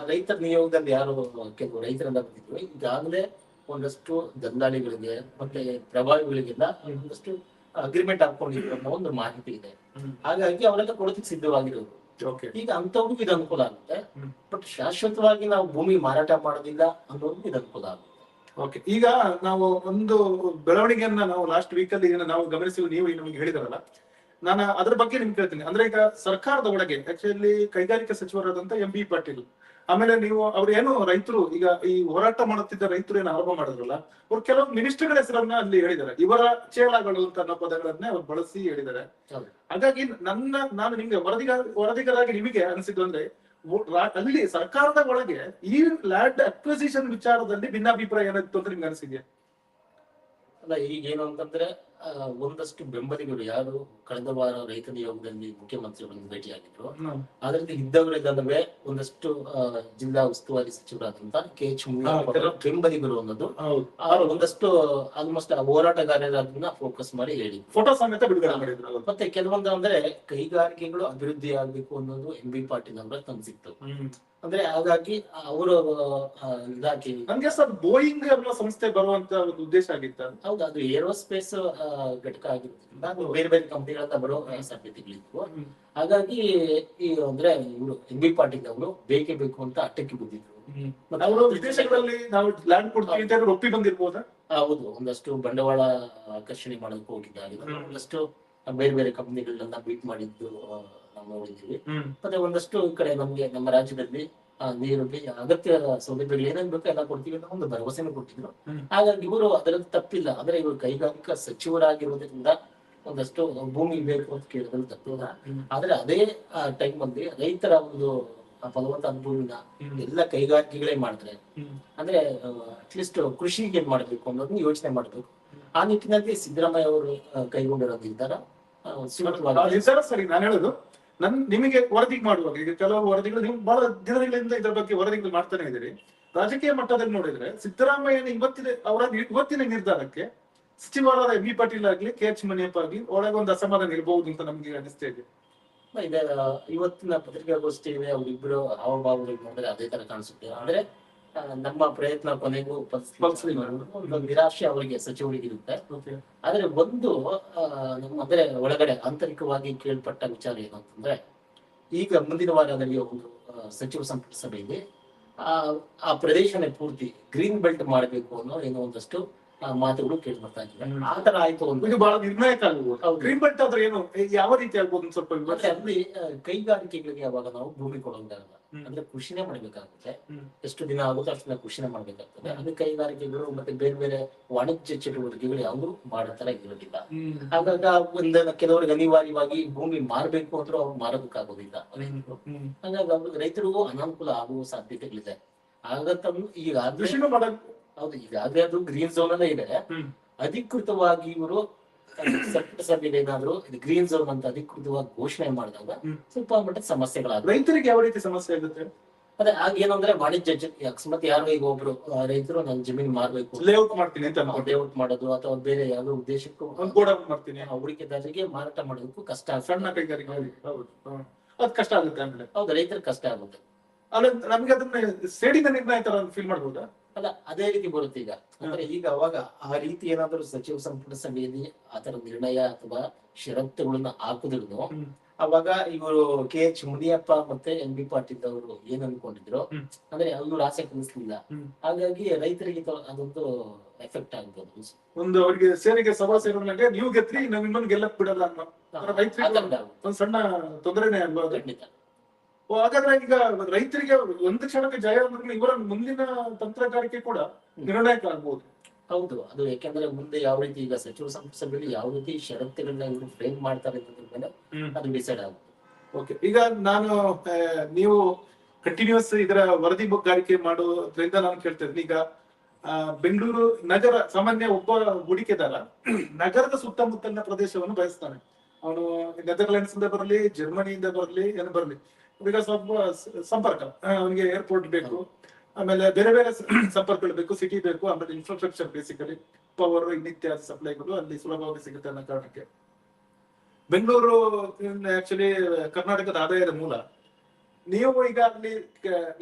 ರೈತರ ನಿಯೋಗದಲ್ಲಿ ಯಾರು ಕೆಲವು ರೈತರನ್ನ ಬಂದಿದ್ರು. ಈಗಾಗಲೇ ಒಂದಷ್ಟು ದಲ್ಲಾಳಿಗಳಿಗೆ ಮತ್ತೆ ಪ್ರಭಾವಿಗಳಿಗೆಲ್ಲ ಒಂದಷ್ಟು ಅಗ್ರಿಮೆಂಟ್ ಹಾಕೊಂಡಿದ್ರು ಅನ್ನೋ ಒಂದು ಮಾಹಿತಿ ಇದೆ. ಹಾಗಾಗಿ ಅವರೆಲ್ಲ ಕೊಡೋದಕ್ಕೆ ಸಿದ್ಧವಾಗಿರೋದು. ಓಕೆ ಈಗ ಅಂತವ್ರಿಗೂ ಇದು ಅನುಕೂಲ ಆಗುತ್ತೆ. ಬಟ್ ಶಾಶ್ವತವಾಗಿ ನಾವು ಭೂಮಿ ಮಾರಾಟ ಮಾಡೋದಿಲ್ಲ ಅನ್ನೋದು ಇದು ಅನುಕೂಲ ಆಗುತ್ತೆ. ಓಕೆ ಈಗ ನಾವು ಒಂದು ಬೆಳವಣಿಗೆಯನ್ನ ನಾವು ಲಾಸ್ಟ್ ವೀಕ್ ಅಲ್ಲಿ ನಾವು ಗಮನಿಸಿ ನೀವು ನಮಗೆ ಹೇಳಿದಾರಲ್ಲ. ನಾನು ಅದ್ರ ಬಗ್ಗೆ ನಿಮ್ಗೆ ಕೇಳ್ತೀನಿ. ಅಂದ್ರೆ ಈಗ ಸರ್ಕಾರದ ಒಳಗೆ ಆಕ್ಚುಲಿ ಕೈಗಾರಿಕಾ ಸಚಿವರಾದಂತ ಎಂ ಬಿ ಪಾಟೀಲ್ ಆಮೇಲೆ ನೀವು ಅವ್ರು ಏನು ರೈತರು ಈಗ ಈ ಹೋರಾಟ ಮಾಡುತ್ತಿದ್ದ ರೈತರು ಏನು ಆರಂಭ ಮಾಡಿದ್ರಲ್ಲ ಅವ್ರು ಕೆಲವು ಮಿನಿಸ್ಟರ್ಗಳ ಹೆಸರನ್ನ ಅಲ್ಲಿ ಹೇಳಿದ್ದಾರೆ. ಇವರ ಚೇಳಗಳು ಅಂತ ಅನ್ನೋ ಪದಗಳನ್ನೇ ಅವ್ರು ಬಳಸಿ ಹೇಳಿದ್ದಾರೆ. ಹಾಗಾಗಿ ನನ್ನ ನಾನು ನಿಮ್ಗೆ ವರದಿಗ ವರದಿಗರಾಗಿ ನಿಮಗೆ ಅನಿಸಿದ್ದು ಅಂದ್ರೆ ಅಲ್ಲಿ ಸರ್ಕಾರದ ಒಳಗೆ ಈ ಲ್ಯಾಂಡ್ ಅಕ್ವಿಸಿಷನ್ ವಿಚಾರದಲ್ಲಿ ಭಿನ್ನಾಭಿಪ್ರಾಯ ಏನಾಗಿತ್ತು ಅಂತ ನಿಮ್ಗೆ ಅನಿಸಿದ್ಯಾ? ಅಲ್ಲ ಈಗ ಏನು ಅಂತಂದ್ರೆ ಒಂದಷ್ಟು ಬೆಂಬಲಿಗರು ಯಾರು? ಕಳೆದ ವಾರ ರೈತ ನಿಯೋಗದಲ್ಲಿ ಮುಖ್ಯಮಂತ್ರಿಗಳನ್ನು ಭೇಟಿಯಾಗಿದ್ರು. ಅದರಲ್ಲಿ ಇದ್ದವರಿಲ್ಲದವೇ ಒಂದಷ್ಟು ಆ, ಜಿಲ್ಲಾ ಉಸ್ತುವಾರಿ ಸಚಿವರಾದಂತ ಕೆ ಎಚ್ ಹಾ, ಬೆಂಬಲಿಗರು ಅನ್ನೋದು. ಅವರು ಒಂದಷ್ಟು ಆಲ್ಮೋಸ್ಟ್ ಹೋರಾಟಗಾರರನ್ನ ಫೋಕಸ್ ಮಾಡಿ ಹೇಳಿ ಫೋಟೋ ಸಮೇತ ಬಿಡುಗಡೆ ಮಾಡಿದ್ರು. ಮತ್ತೆ ಕೆಲವೊಂದು ಅಂದ್ರೆ ಕೈಗಾರಿಕೆಗಳು ಅಭಿವೃದ್ಧಿ ಆಗ್ಬೇಕು ಅನ್ನೋದು ಎಂ ಬಿ ಪಾಟೀಲ್ ಅವರ ಕನಸಿತ್ತು ಅಂದ್ರೆ ಹಾಗಾಗಿ ಅವರು ಇಲಾಖೆ ನಮ್ಗೆ ಸರ್ ಬೋಯಿಂಗ್ ಅನ್ನೋ ಸಂಸ್ಥೆ ಬರುವಂತ ಒಂದು ಉದ್ದೇಶ ಆಗಿತ್ತು. ಹೌದು ಅದು ಏರೋಸ್ಪೇಸ್ ಘಟಕ ಆಗಿರೋದ್ರಿಂದ ಬೇರೆ ಬೇರೆ ಕಂಪನಿಗಳಂತ ಬರೋ ಸಾಧ್ಯತೆಗಳಿದ್ವು ಹಾಗಾಗಿ ಈ ಅಂದ್ರೆ ಇವರು ಎನ್ ಬಿ ಪಾಟೀಲ್ ಅವರು ಬೇಕೇ ಬೇಕು ಅಂತ ಅಟ್ಟಕ್ಕೆ ಬಂದಿದ್ರು. ಅವರು ವಿದೇಶಗಳಲ್ಲಿ ನಾವು ಲ್ಯಾಂಡ್ ಕೊಡ್ತೀವಿ ಅಂತ ಒಪ್ಪಿ ಬಂದಿರ್ಬೋದಾ? ಹೌದು. ಒಂದಷ್ಟು ಬಂಡವಾಳ ಆಕರ್ಷಣೆ ಮಾಡೋದಕ್ಕೆ ಹೋಗಿದ್ದಾಗ. ಒಂದಷ್ಟು ಬೇರೆ ಬೇರೆ ಕಂಪ್ನಿಗಳನ್ನ ಮೀಟ್ ಮಾಡಿದ್ದು ನಾವು ನೋಡಿದ್ದೀವಿ. ಮತ್ತೆ ಒಂದಷ್ಟು ಈ ಕಡೆ ನಮ್ಗೆ ನಮ್ಮ ರಾಜ್ಯದಲ್ಲಿ ಆ, ನೀರಿಗೆ ಅಗತ್ಯ ಸೌಲಭ್ಯಗಳು ಏನೇನ್ ಬೇಕೋ ಎಲ್ಲ ಕೊಡ್ತೀವಿ ಅಂತ ಒಂದು ಭರವಸೆನೂ ಕೊಟ್ಟಿದ್ರು. ಹಾಗಾಗಿ ಇವರು ಅದರಲ್ಲಿ ತಪ್ಪಿಲ್ಲ. ಅಂದ್ರೆ ಇವರು ಕೈಗಾರಿಕಾ ಸಚಿವರಾಗಿರೋದ್ರಿಂದ ಒಂದಷ್ಟು ಭೂಮಿ ಬೇಕು ಅಂತ ಕೇಳಿದ್ರೆ ತಪ್ಪಿಲ್ಲ ಆದ್ರೆ ಅದೇ ಟೈಮ್ ಅಲ್ಲಿ ರೈತರ ಒಂದು ಫಲವಂತ ಫಲವತ್ತಾದ ಭೂಮಿನ ಎಲ್ಲ ಕೈಗಾರಿಕೆಗಳೇ ಮಾಡಿದ್ರೆ ಅಂದ್ರೆ ಅಟ್ಲೀಸ್ಟ್ ಕೃಷಿಗೆ ಏನ್ ಮಾಡ್ಬೇಕು ಅನ್ನೋದನ್ನ ಯೋಚನೆ ಮಾಡ್ಬೇಕು. ಆ ನಿಟ್ಟಿನಲ್ಲಿ ಸಿದ್ದರಾಮಯ್ಯ ಅವರು ಕೈಗೊಂಡಿರೋದ್ರಿಂದ ಕೈಗೊಂಡಿರೋ ನಿರ್ಧಾರ ಸರಿ ನಾನು ಹೇಳುದು. ನನ್ ನಿಮಗೆ ವರದಿ ಮಾಡುವಾಗ, ಈಗ ಕೆಲವು ವರದಿಗಳು ನೀವು ಬಹಳ ದಿನಗಳಿಂದ ಇದರ ಬಗ್ಗೆ ವರದಿಗಳು ಮಾಡ್ತಾನೆ ಇದ್ದೀರಿ. ರಾಜಕೀಯ ಮಟ್ಟದಲ್ಲಿ ನೋಡಿದ್ರೆ ಸಿದ್ದರಾಮಯ್ಯನ ಇವತ್ತಿನ ಅವರ ಇವತ್ತಿನ ನಿರ್ಧಾರಕ್ಕೆ ಸಚಿವರಾದ ಎಂ. ಬಿ. ಪಾಟೀಲ್ ಆಗ್ಲಿ, ಕೆ. ಎಚ್. ಮಣಿಯಪ್ಪ ಆಗ್ಲಿ ಒಳಗೆ ಒಂದು ಅಸಮಾಧಾನ ಇರಬಹುದು ಅಂತ ನಮ್ಗೆ ಅನಿಸ್ತಾ ಇದೆ. ಇವತ್ತಿನ ಪತ್ರಿಕಾಗೋಷ್ಠಿ ಇದೆ ಅವರಿಬ್ಬರು ಹಾವಭಾವಗಳು ನೋಡಿದ್ರೆ ಅದೇ ತರ ಕಾಣಿಸುತ್ತೆ. ಅಂದ್ರೆ ನಮ್ಮ ಪ್ರಯತ್ನ ಕೊನೆಗೂ. ಒಂದು ನಿರಾಶೆ ಅವರಿಗೆ ಸಚಿವರಿಗೆ ಇರುತ್ತೆ ಆದ್ರೆ ಒಂದು ಅಂದ್ರೆ ಒಳಗಡೆ ಆಂತರಿಕವಾಗಿ ಕೇಳ್ಪಟ್ಟ ವಿಚಾರ ಏನು ಅಂತಂದ್ರೆ, ಈಗ ಮುಂದಿನ ವಾರ ನಡೆಯುವ ಒಂದು ಸಚಿವ ಸಂಪುಟ ಸಭೆಯಲ್ಲಿ ಆ ಪ್ರದೇಶನೇ ಪೂರ್ತಿ ಗ್ರೀನ್ ಬೆಲ್ಟ್ ಮಾಡಬೇಕು ಅನ್ನೋ ಏನೋ ಒಂದಷ್ಟು ಮಾತುಗಳು ಕೇಳಿ ಬರ್ತಾ ಇದ್ದಾರೆ ಹ್ಮ್. ಆ ತರ ಆಯ್ತು ಇದು ಅಂದ್ರೆ ಬಹಳ ನಿರ್ಣಾಯಕ ಆಗ್ಬೋದು. ಗ್ರೀನ್ ಬೆಲ್ಟ್ ಆದ್ರೆ ಏನು ಯಾವ ರೀತಿ ಆಗ್ಬೋದು ಸ್ವಲ್ಪ ಮತ್ತೆ ಅಲ್ಲಿ ಕೈಗಾರಿಕೆಗಳಿಗೆ ಯಾವಾಗ ನಾವು ಭೂಮಿ ಕೊಡೋದಾಗಲ್ಲ. ಅಂದ್ರೆ ಕೃಷಿನೇ ಮಾಡ್ಬೇಕಾಗುತ್ತೆ. ಎಷ್ಟು ದಿನ ಆಗುತ್ತೋ ಅಷ್ಟು ದಿನ ಕೃಷಿನೇ ಮಾಡ್ಬೇಕಾಗ್ತದೆ. ಅದು ಕೈಗಾರಿಕೆಗಳು ಮತ್ತೆ ಬೇರೆ ಬೇರೆ ವಾಣಿಜ್ಯ ಚಟುವಟಿಕೆಗಳು ಯಾವ್ದು ಮಾಡೋ ತರ ಇರೋದಿಲ್ಲ. ಹಾಗಾಗ ಒಂದ ಕೆಲವರಿಗೆ ಅನಿವಾರ್ಯವಾಗಿ ಭೂಮಿ ಮಾರ್ಬೇಕು ಅಂದ್ರೆ ಅವ್ರು ಮಾರೋದಕ್ಕಾಗೋದಿಲ್ಲ. ಹಾಗಾಗಿ ಅವ್ರಿಗೆ ರೈತರಿಗೂ ಅನಾನುಕೂಲ ಆಗುವ ಸಾಧ್ಯತೆಗಳಿದೆ. ಆಗ ಈಗ ಅದೃಷ್ಟ ಮಾಡಕ್ ಹೌದು ಈಗಾಗಲೇ ಅದು ಗ್ರೀನ್ ಝೋನ್ ಅಲ್ಲೇ ಇದೆ. ಅಧಿಕೃತವಾಗಿ ಇವರು ಸಂಪುಟ ಸಭೆಯಲ್ಲಿ ಏನಾದ್ರು ಇದು ಗ್ರೀನ್ ಝೋನ್ ಅಂತ ಅಧಿಕೃತವಾಗಿ ಘೋಷಣೆ ಮಾಡಿದಾಗ. ಸ್ವಲ್ಪ ಮಟ್ಟದ ಸಮಸ್ಯೆಗಳಾಗ ರೈತರಿಗೆ ಯಾವ ರೀತಿ ಸಮಸ್ಯೆ ಆಗುತ್ತೆ? ಅದೇ ಆಗ ಏನಂದ್ರೆ ವಾಣಿಜ್ಯ ಅಕಸ್ಮಾತ್ ಯಾರು ಈಗ ಒಬ್ರು ರೈತರು ನನ್ನ ಜಮೀನ್ ಮಾರ್ಬೇಕು. ಲೇಔಟ್ ಮಾಡ್ತೀನಿ ಅಂತ. ಲೇಔಟ್ ಮಾಡೋದು ಅಥವಾ ಬೇರೆ ಯಾವ್ದೋ ಉದ್ದೇಶಕ್ಕೂ ಮಾಡ್ತೀನಿ. ಹೂಡಿಕೆದಾರರಿಗೆ ಮಾರಾಟ ಮಾಡೋದಕ್ಕೂ ಕಷ್ಟ ಸಣ್ಣ ಕೈಗಾರಿಕೆ. ಅದ್ ಕಷ್ಟ ಆಗುತ್ತೆ ಆಮೇಲೆ. ಹೌದು ರೈತರಿಗೆ ಕಷ್ಟ ಆಗುತ್ತೆ. ಅಲ್ಲ ನಮ್ಗೆ ಅದನ್ನ ಸೇಡಿನ ನಿರ್ಣಯ ತರ ಫೀಲ್ ಮಾಡ್ಬೋದಾ? ಅಲ್ಲ ಅದೇ ರೀತಿ ಬರುತ್ತೆ ಈಗ. ಅಂದ್ರೆ ಈಗ ಅವಾಗ ಆ ರೀತಿ ಏನಾದ್ರೂ ಸಚಿವ ಸಂಪುಟ ಸಭೆಯಲ್ಲಿ ಆತರ ನಿರ್ಣಯ ಅಥವಾ ಷರತ್ತುಗಳನ್ನ ಹಾಕಿದ್ರು ಅವಾಗ ಇವರು ಕೆ ಎಚ್ ಮುನಿಯಪ್ಪ ಮತ್ತೆ ಎಂ ಬಿ ಪಾಟೀಲ್ ಅವರು ಏನ್ ಅನ್ಕೊಂಡಿದ್ರು. ಅಂದ್ರೆ ಇವ್ರು ಆಸೆ ಕಲಿಸ್ಲಿಲ್ಲ ಹಾಗಾಗಿ ರೈತರಿಗೆ ಅದೊಂದು ಎಫೆಕ್ಟ್ ಆಗ್ಬೋದು. ಒಂದು ಅವ್ರಿಗೆ ಸೇನೆಗೆ ಸಭಾ ಸೇರೋನಾಗೆ ನೀವು ಗೆದ್ರಿ ನಾವ್ ಇನ್ನೊಂದು ಗೆಲ್ಲಕ್ ಬಿಡಲ್ಲ ಅನ್ನೋ ಅಂದ್ರೆ ರೈತರಿಗೆ. ಒಂದ್ ಸಣ್ಣ ತೊಂದರೆನೇ ಅನ್ಬೋದು? ಖಂಡಿತ. ಹಾಗಾದ್ರೆ ಈಗ ರೈತರಿಗೆ ಒಂದು ಕ್ಷಣಕ್ಕೆ ಜಯ ಅಂದ್ರೆ ಇವರ ಮುಂದಿನ ತಂತ್ರಗಾರಿಕೆ ಕೂಡ ನಿರ್ಣಾಯಕ ಆಗ್ಬೋದು. ಹೌದು ಅದು ಯಾಕೆಂದ್ರೆ ಮುಂದೆ ಯಾವ ರೀತಿ ಈಗ ಸಚಿವ ಸಂಪುಟ ಸಭೆಯಲ್ಲಿ ಯಾವ ರೀತಿ ಷರತ್ತುಗಳನ್ನ ಇವರು ಫ್ರೇಮ್ ಮಾಡ್ತಾರೆ ಮೇಲೆ ಅದು ಡಿಸೈಡ್ ಆಗುತ್ತೆ. ಓಕೆ ಈಗ ನಾನು ನೀವು ಕಂಟಿನ್ಯೂಸ್ ಇದರ ವರದಿ ಬಗ್ಗಾರಿಕೆ ಮಾಡೋದ್ರಿಂದ ನಾನು ಕೇಳ್ತಾ ಇದ್ದೀನಿ. ಈಗ ಆ, ಬೆಂಗಳೂರು ನಗರ ಸಾಮಾನ್ಯ ಒಬ್ಬ ಹೂಡಿಕೆದಾರ *clears throat* ನಗರದ ಸುತ್ತಮುತ್ತಲಿನ ಪ್ರದೇಶವನ್ನು ಬಯಸ್ತಾನೆ. ಅವನು ನೆದರ್ಲೆಂಡ್ಸ್ ಇಂದ ಬರಲಿ ಜರ್ಮನಿಯಿಂದ ಬರಲಿ ಏನು ಬರಲಿ. ಬಿಕಾಸ್ ಆಫ್ ಸಂಪರ್ಕ. ಅವನಿಗೆ ಏರ್ಪೋರ್ಟ್ ಬೇಕು. ಆಮೇಲೆ ಬೇರೆ ಬೇರೆ ಸಂಪರ್ಕಗಳು ಬೇಕು ಸಿಟಿ ಬೇಕು, ಆಮೇಲೆ ಇನ್ಫ್ರಾಸ್ಟ್ರಕ್ಚರ್ ಬೇಸಿಕಲಿ ಪವರ್ ಇನ್ನಿತ್ಯಾದ ಸಪ್ಲೈಗಳು ಅಲ್ಲಿ ಸುಲಭವಾಗಿ ಸಿಗುತ್ತೆ ಅನ್ನೋ ಕಾರಣಕ್ಕೆ. ಬೆಂಗಳೂರು ಆಕ್ಚುಲಿ ಕರ್ನಾಟಕದ ಆದಾಯದ ಮೂಲ. ನೀವು ಈಗ ಅಲ್ಲಿ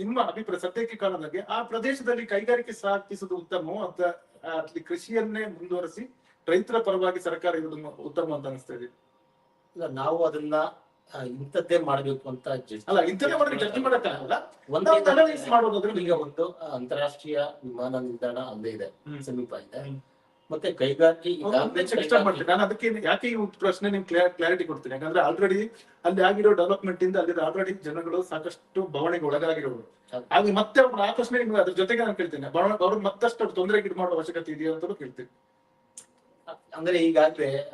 ನಿಮ್ಮ ಅಭಿಪ್ರಾಯ, ಸದ್ಯಕ್ಕೆ ಕಾರಣದಾಗೆ ಆ ಪ್ರದೇಶದಲ್ಲಿ ಕೈಗಾರಿಕೆ ಸ್ಥಾಪಿಸುವುದು ಉತ್ತಮ ಅಂತ ಅಲ್ಲಿ ಕೃಷಿಯನ್ನೇ ಮುಂದುವರಿಸಿ ರೈತರ ಪರವಾಗಿ ಸರ್ಕಾರ ಇರುವುದು ಉತ್ತಮ ಅಂತ ಅನಿಸ್ತಾ ಇದೆ? ನಾವು ಅದನ್ನ ಇಂಥದ್ದೇ ಮಾಡ್ಬೇಕು ಅಂತ ಮಾಡೋದಾದ್ರೆ ಈಗ ಒಂದು ಅಂತಾರಾಷ್ಟ್ರೀಯ ವಿಮಾನ ನಿಲ್ದಾಣ ಅಲ್ಲೇ ಇದೆ ಸಮೀಪ ಇದೆ. ಮತ್ತೆ ಕೈಗಾರಿಕೆ ನಾನು ಅದಕ್ಕೆ ಯಾಕೆ ಈ ಪ್ರಶ್ನೆ ನಿಮ್ ಕ್ಲಾರಿಟಿ ಕೊಡ್ತೀನಿ? ಯಾಕಂದ್ರೆ ಆಲ್ರೆಡಿ ಅಲ್ಲಿ ಆಗಿರೋ ಡೆವಲಪ್ಮೆಂಟ್ ಇಂದ ಅಲ್ಲಿ ಆಲ್ರೆಡಿ ಜನಗಳು ಸಾಕಷ್ಟು ಬವಣೆಗೆ ಒಳಗಾಗಿರೋರು. ಹಾಗೆ ಮತ್ತೆ ಅವ್ರ ಆಕರ್ಷಣೆ ಅದ್ರ ಜೊತೆಗೆ ನಾನು ಕೇಳ್ತೇನೆ. ಅವ್ರಿಗೆ ಮತ್ತಷ್ಟು ತೊಂದರೆ ಗಿಡ ಮಾಡೋ ಅವಶ್ಯಕತೆ ಇದೆಯಾ ಅಂತಲೂ ಕೇಳ್ತೀನಿ. ಅಂದ್ರೆ ಈಗಾಗ್ಲೇ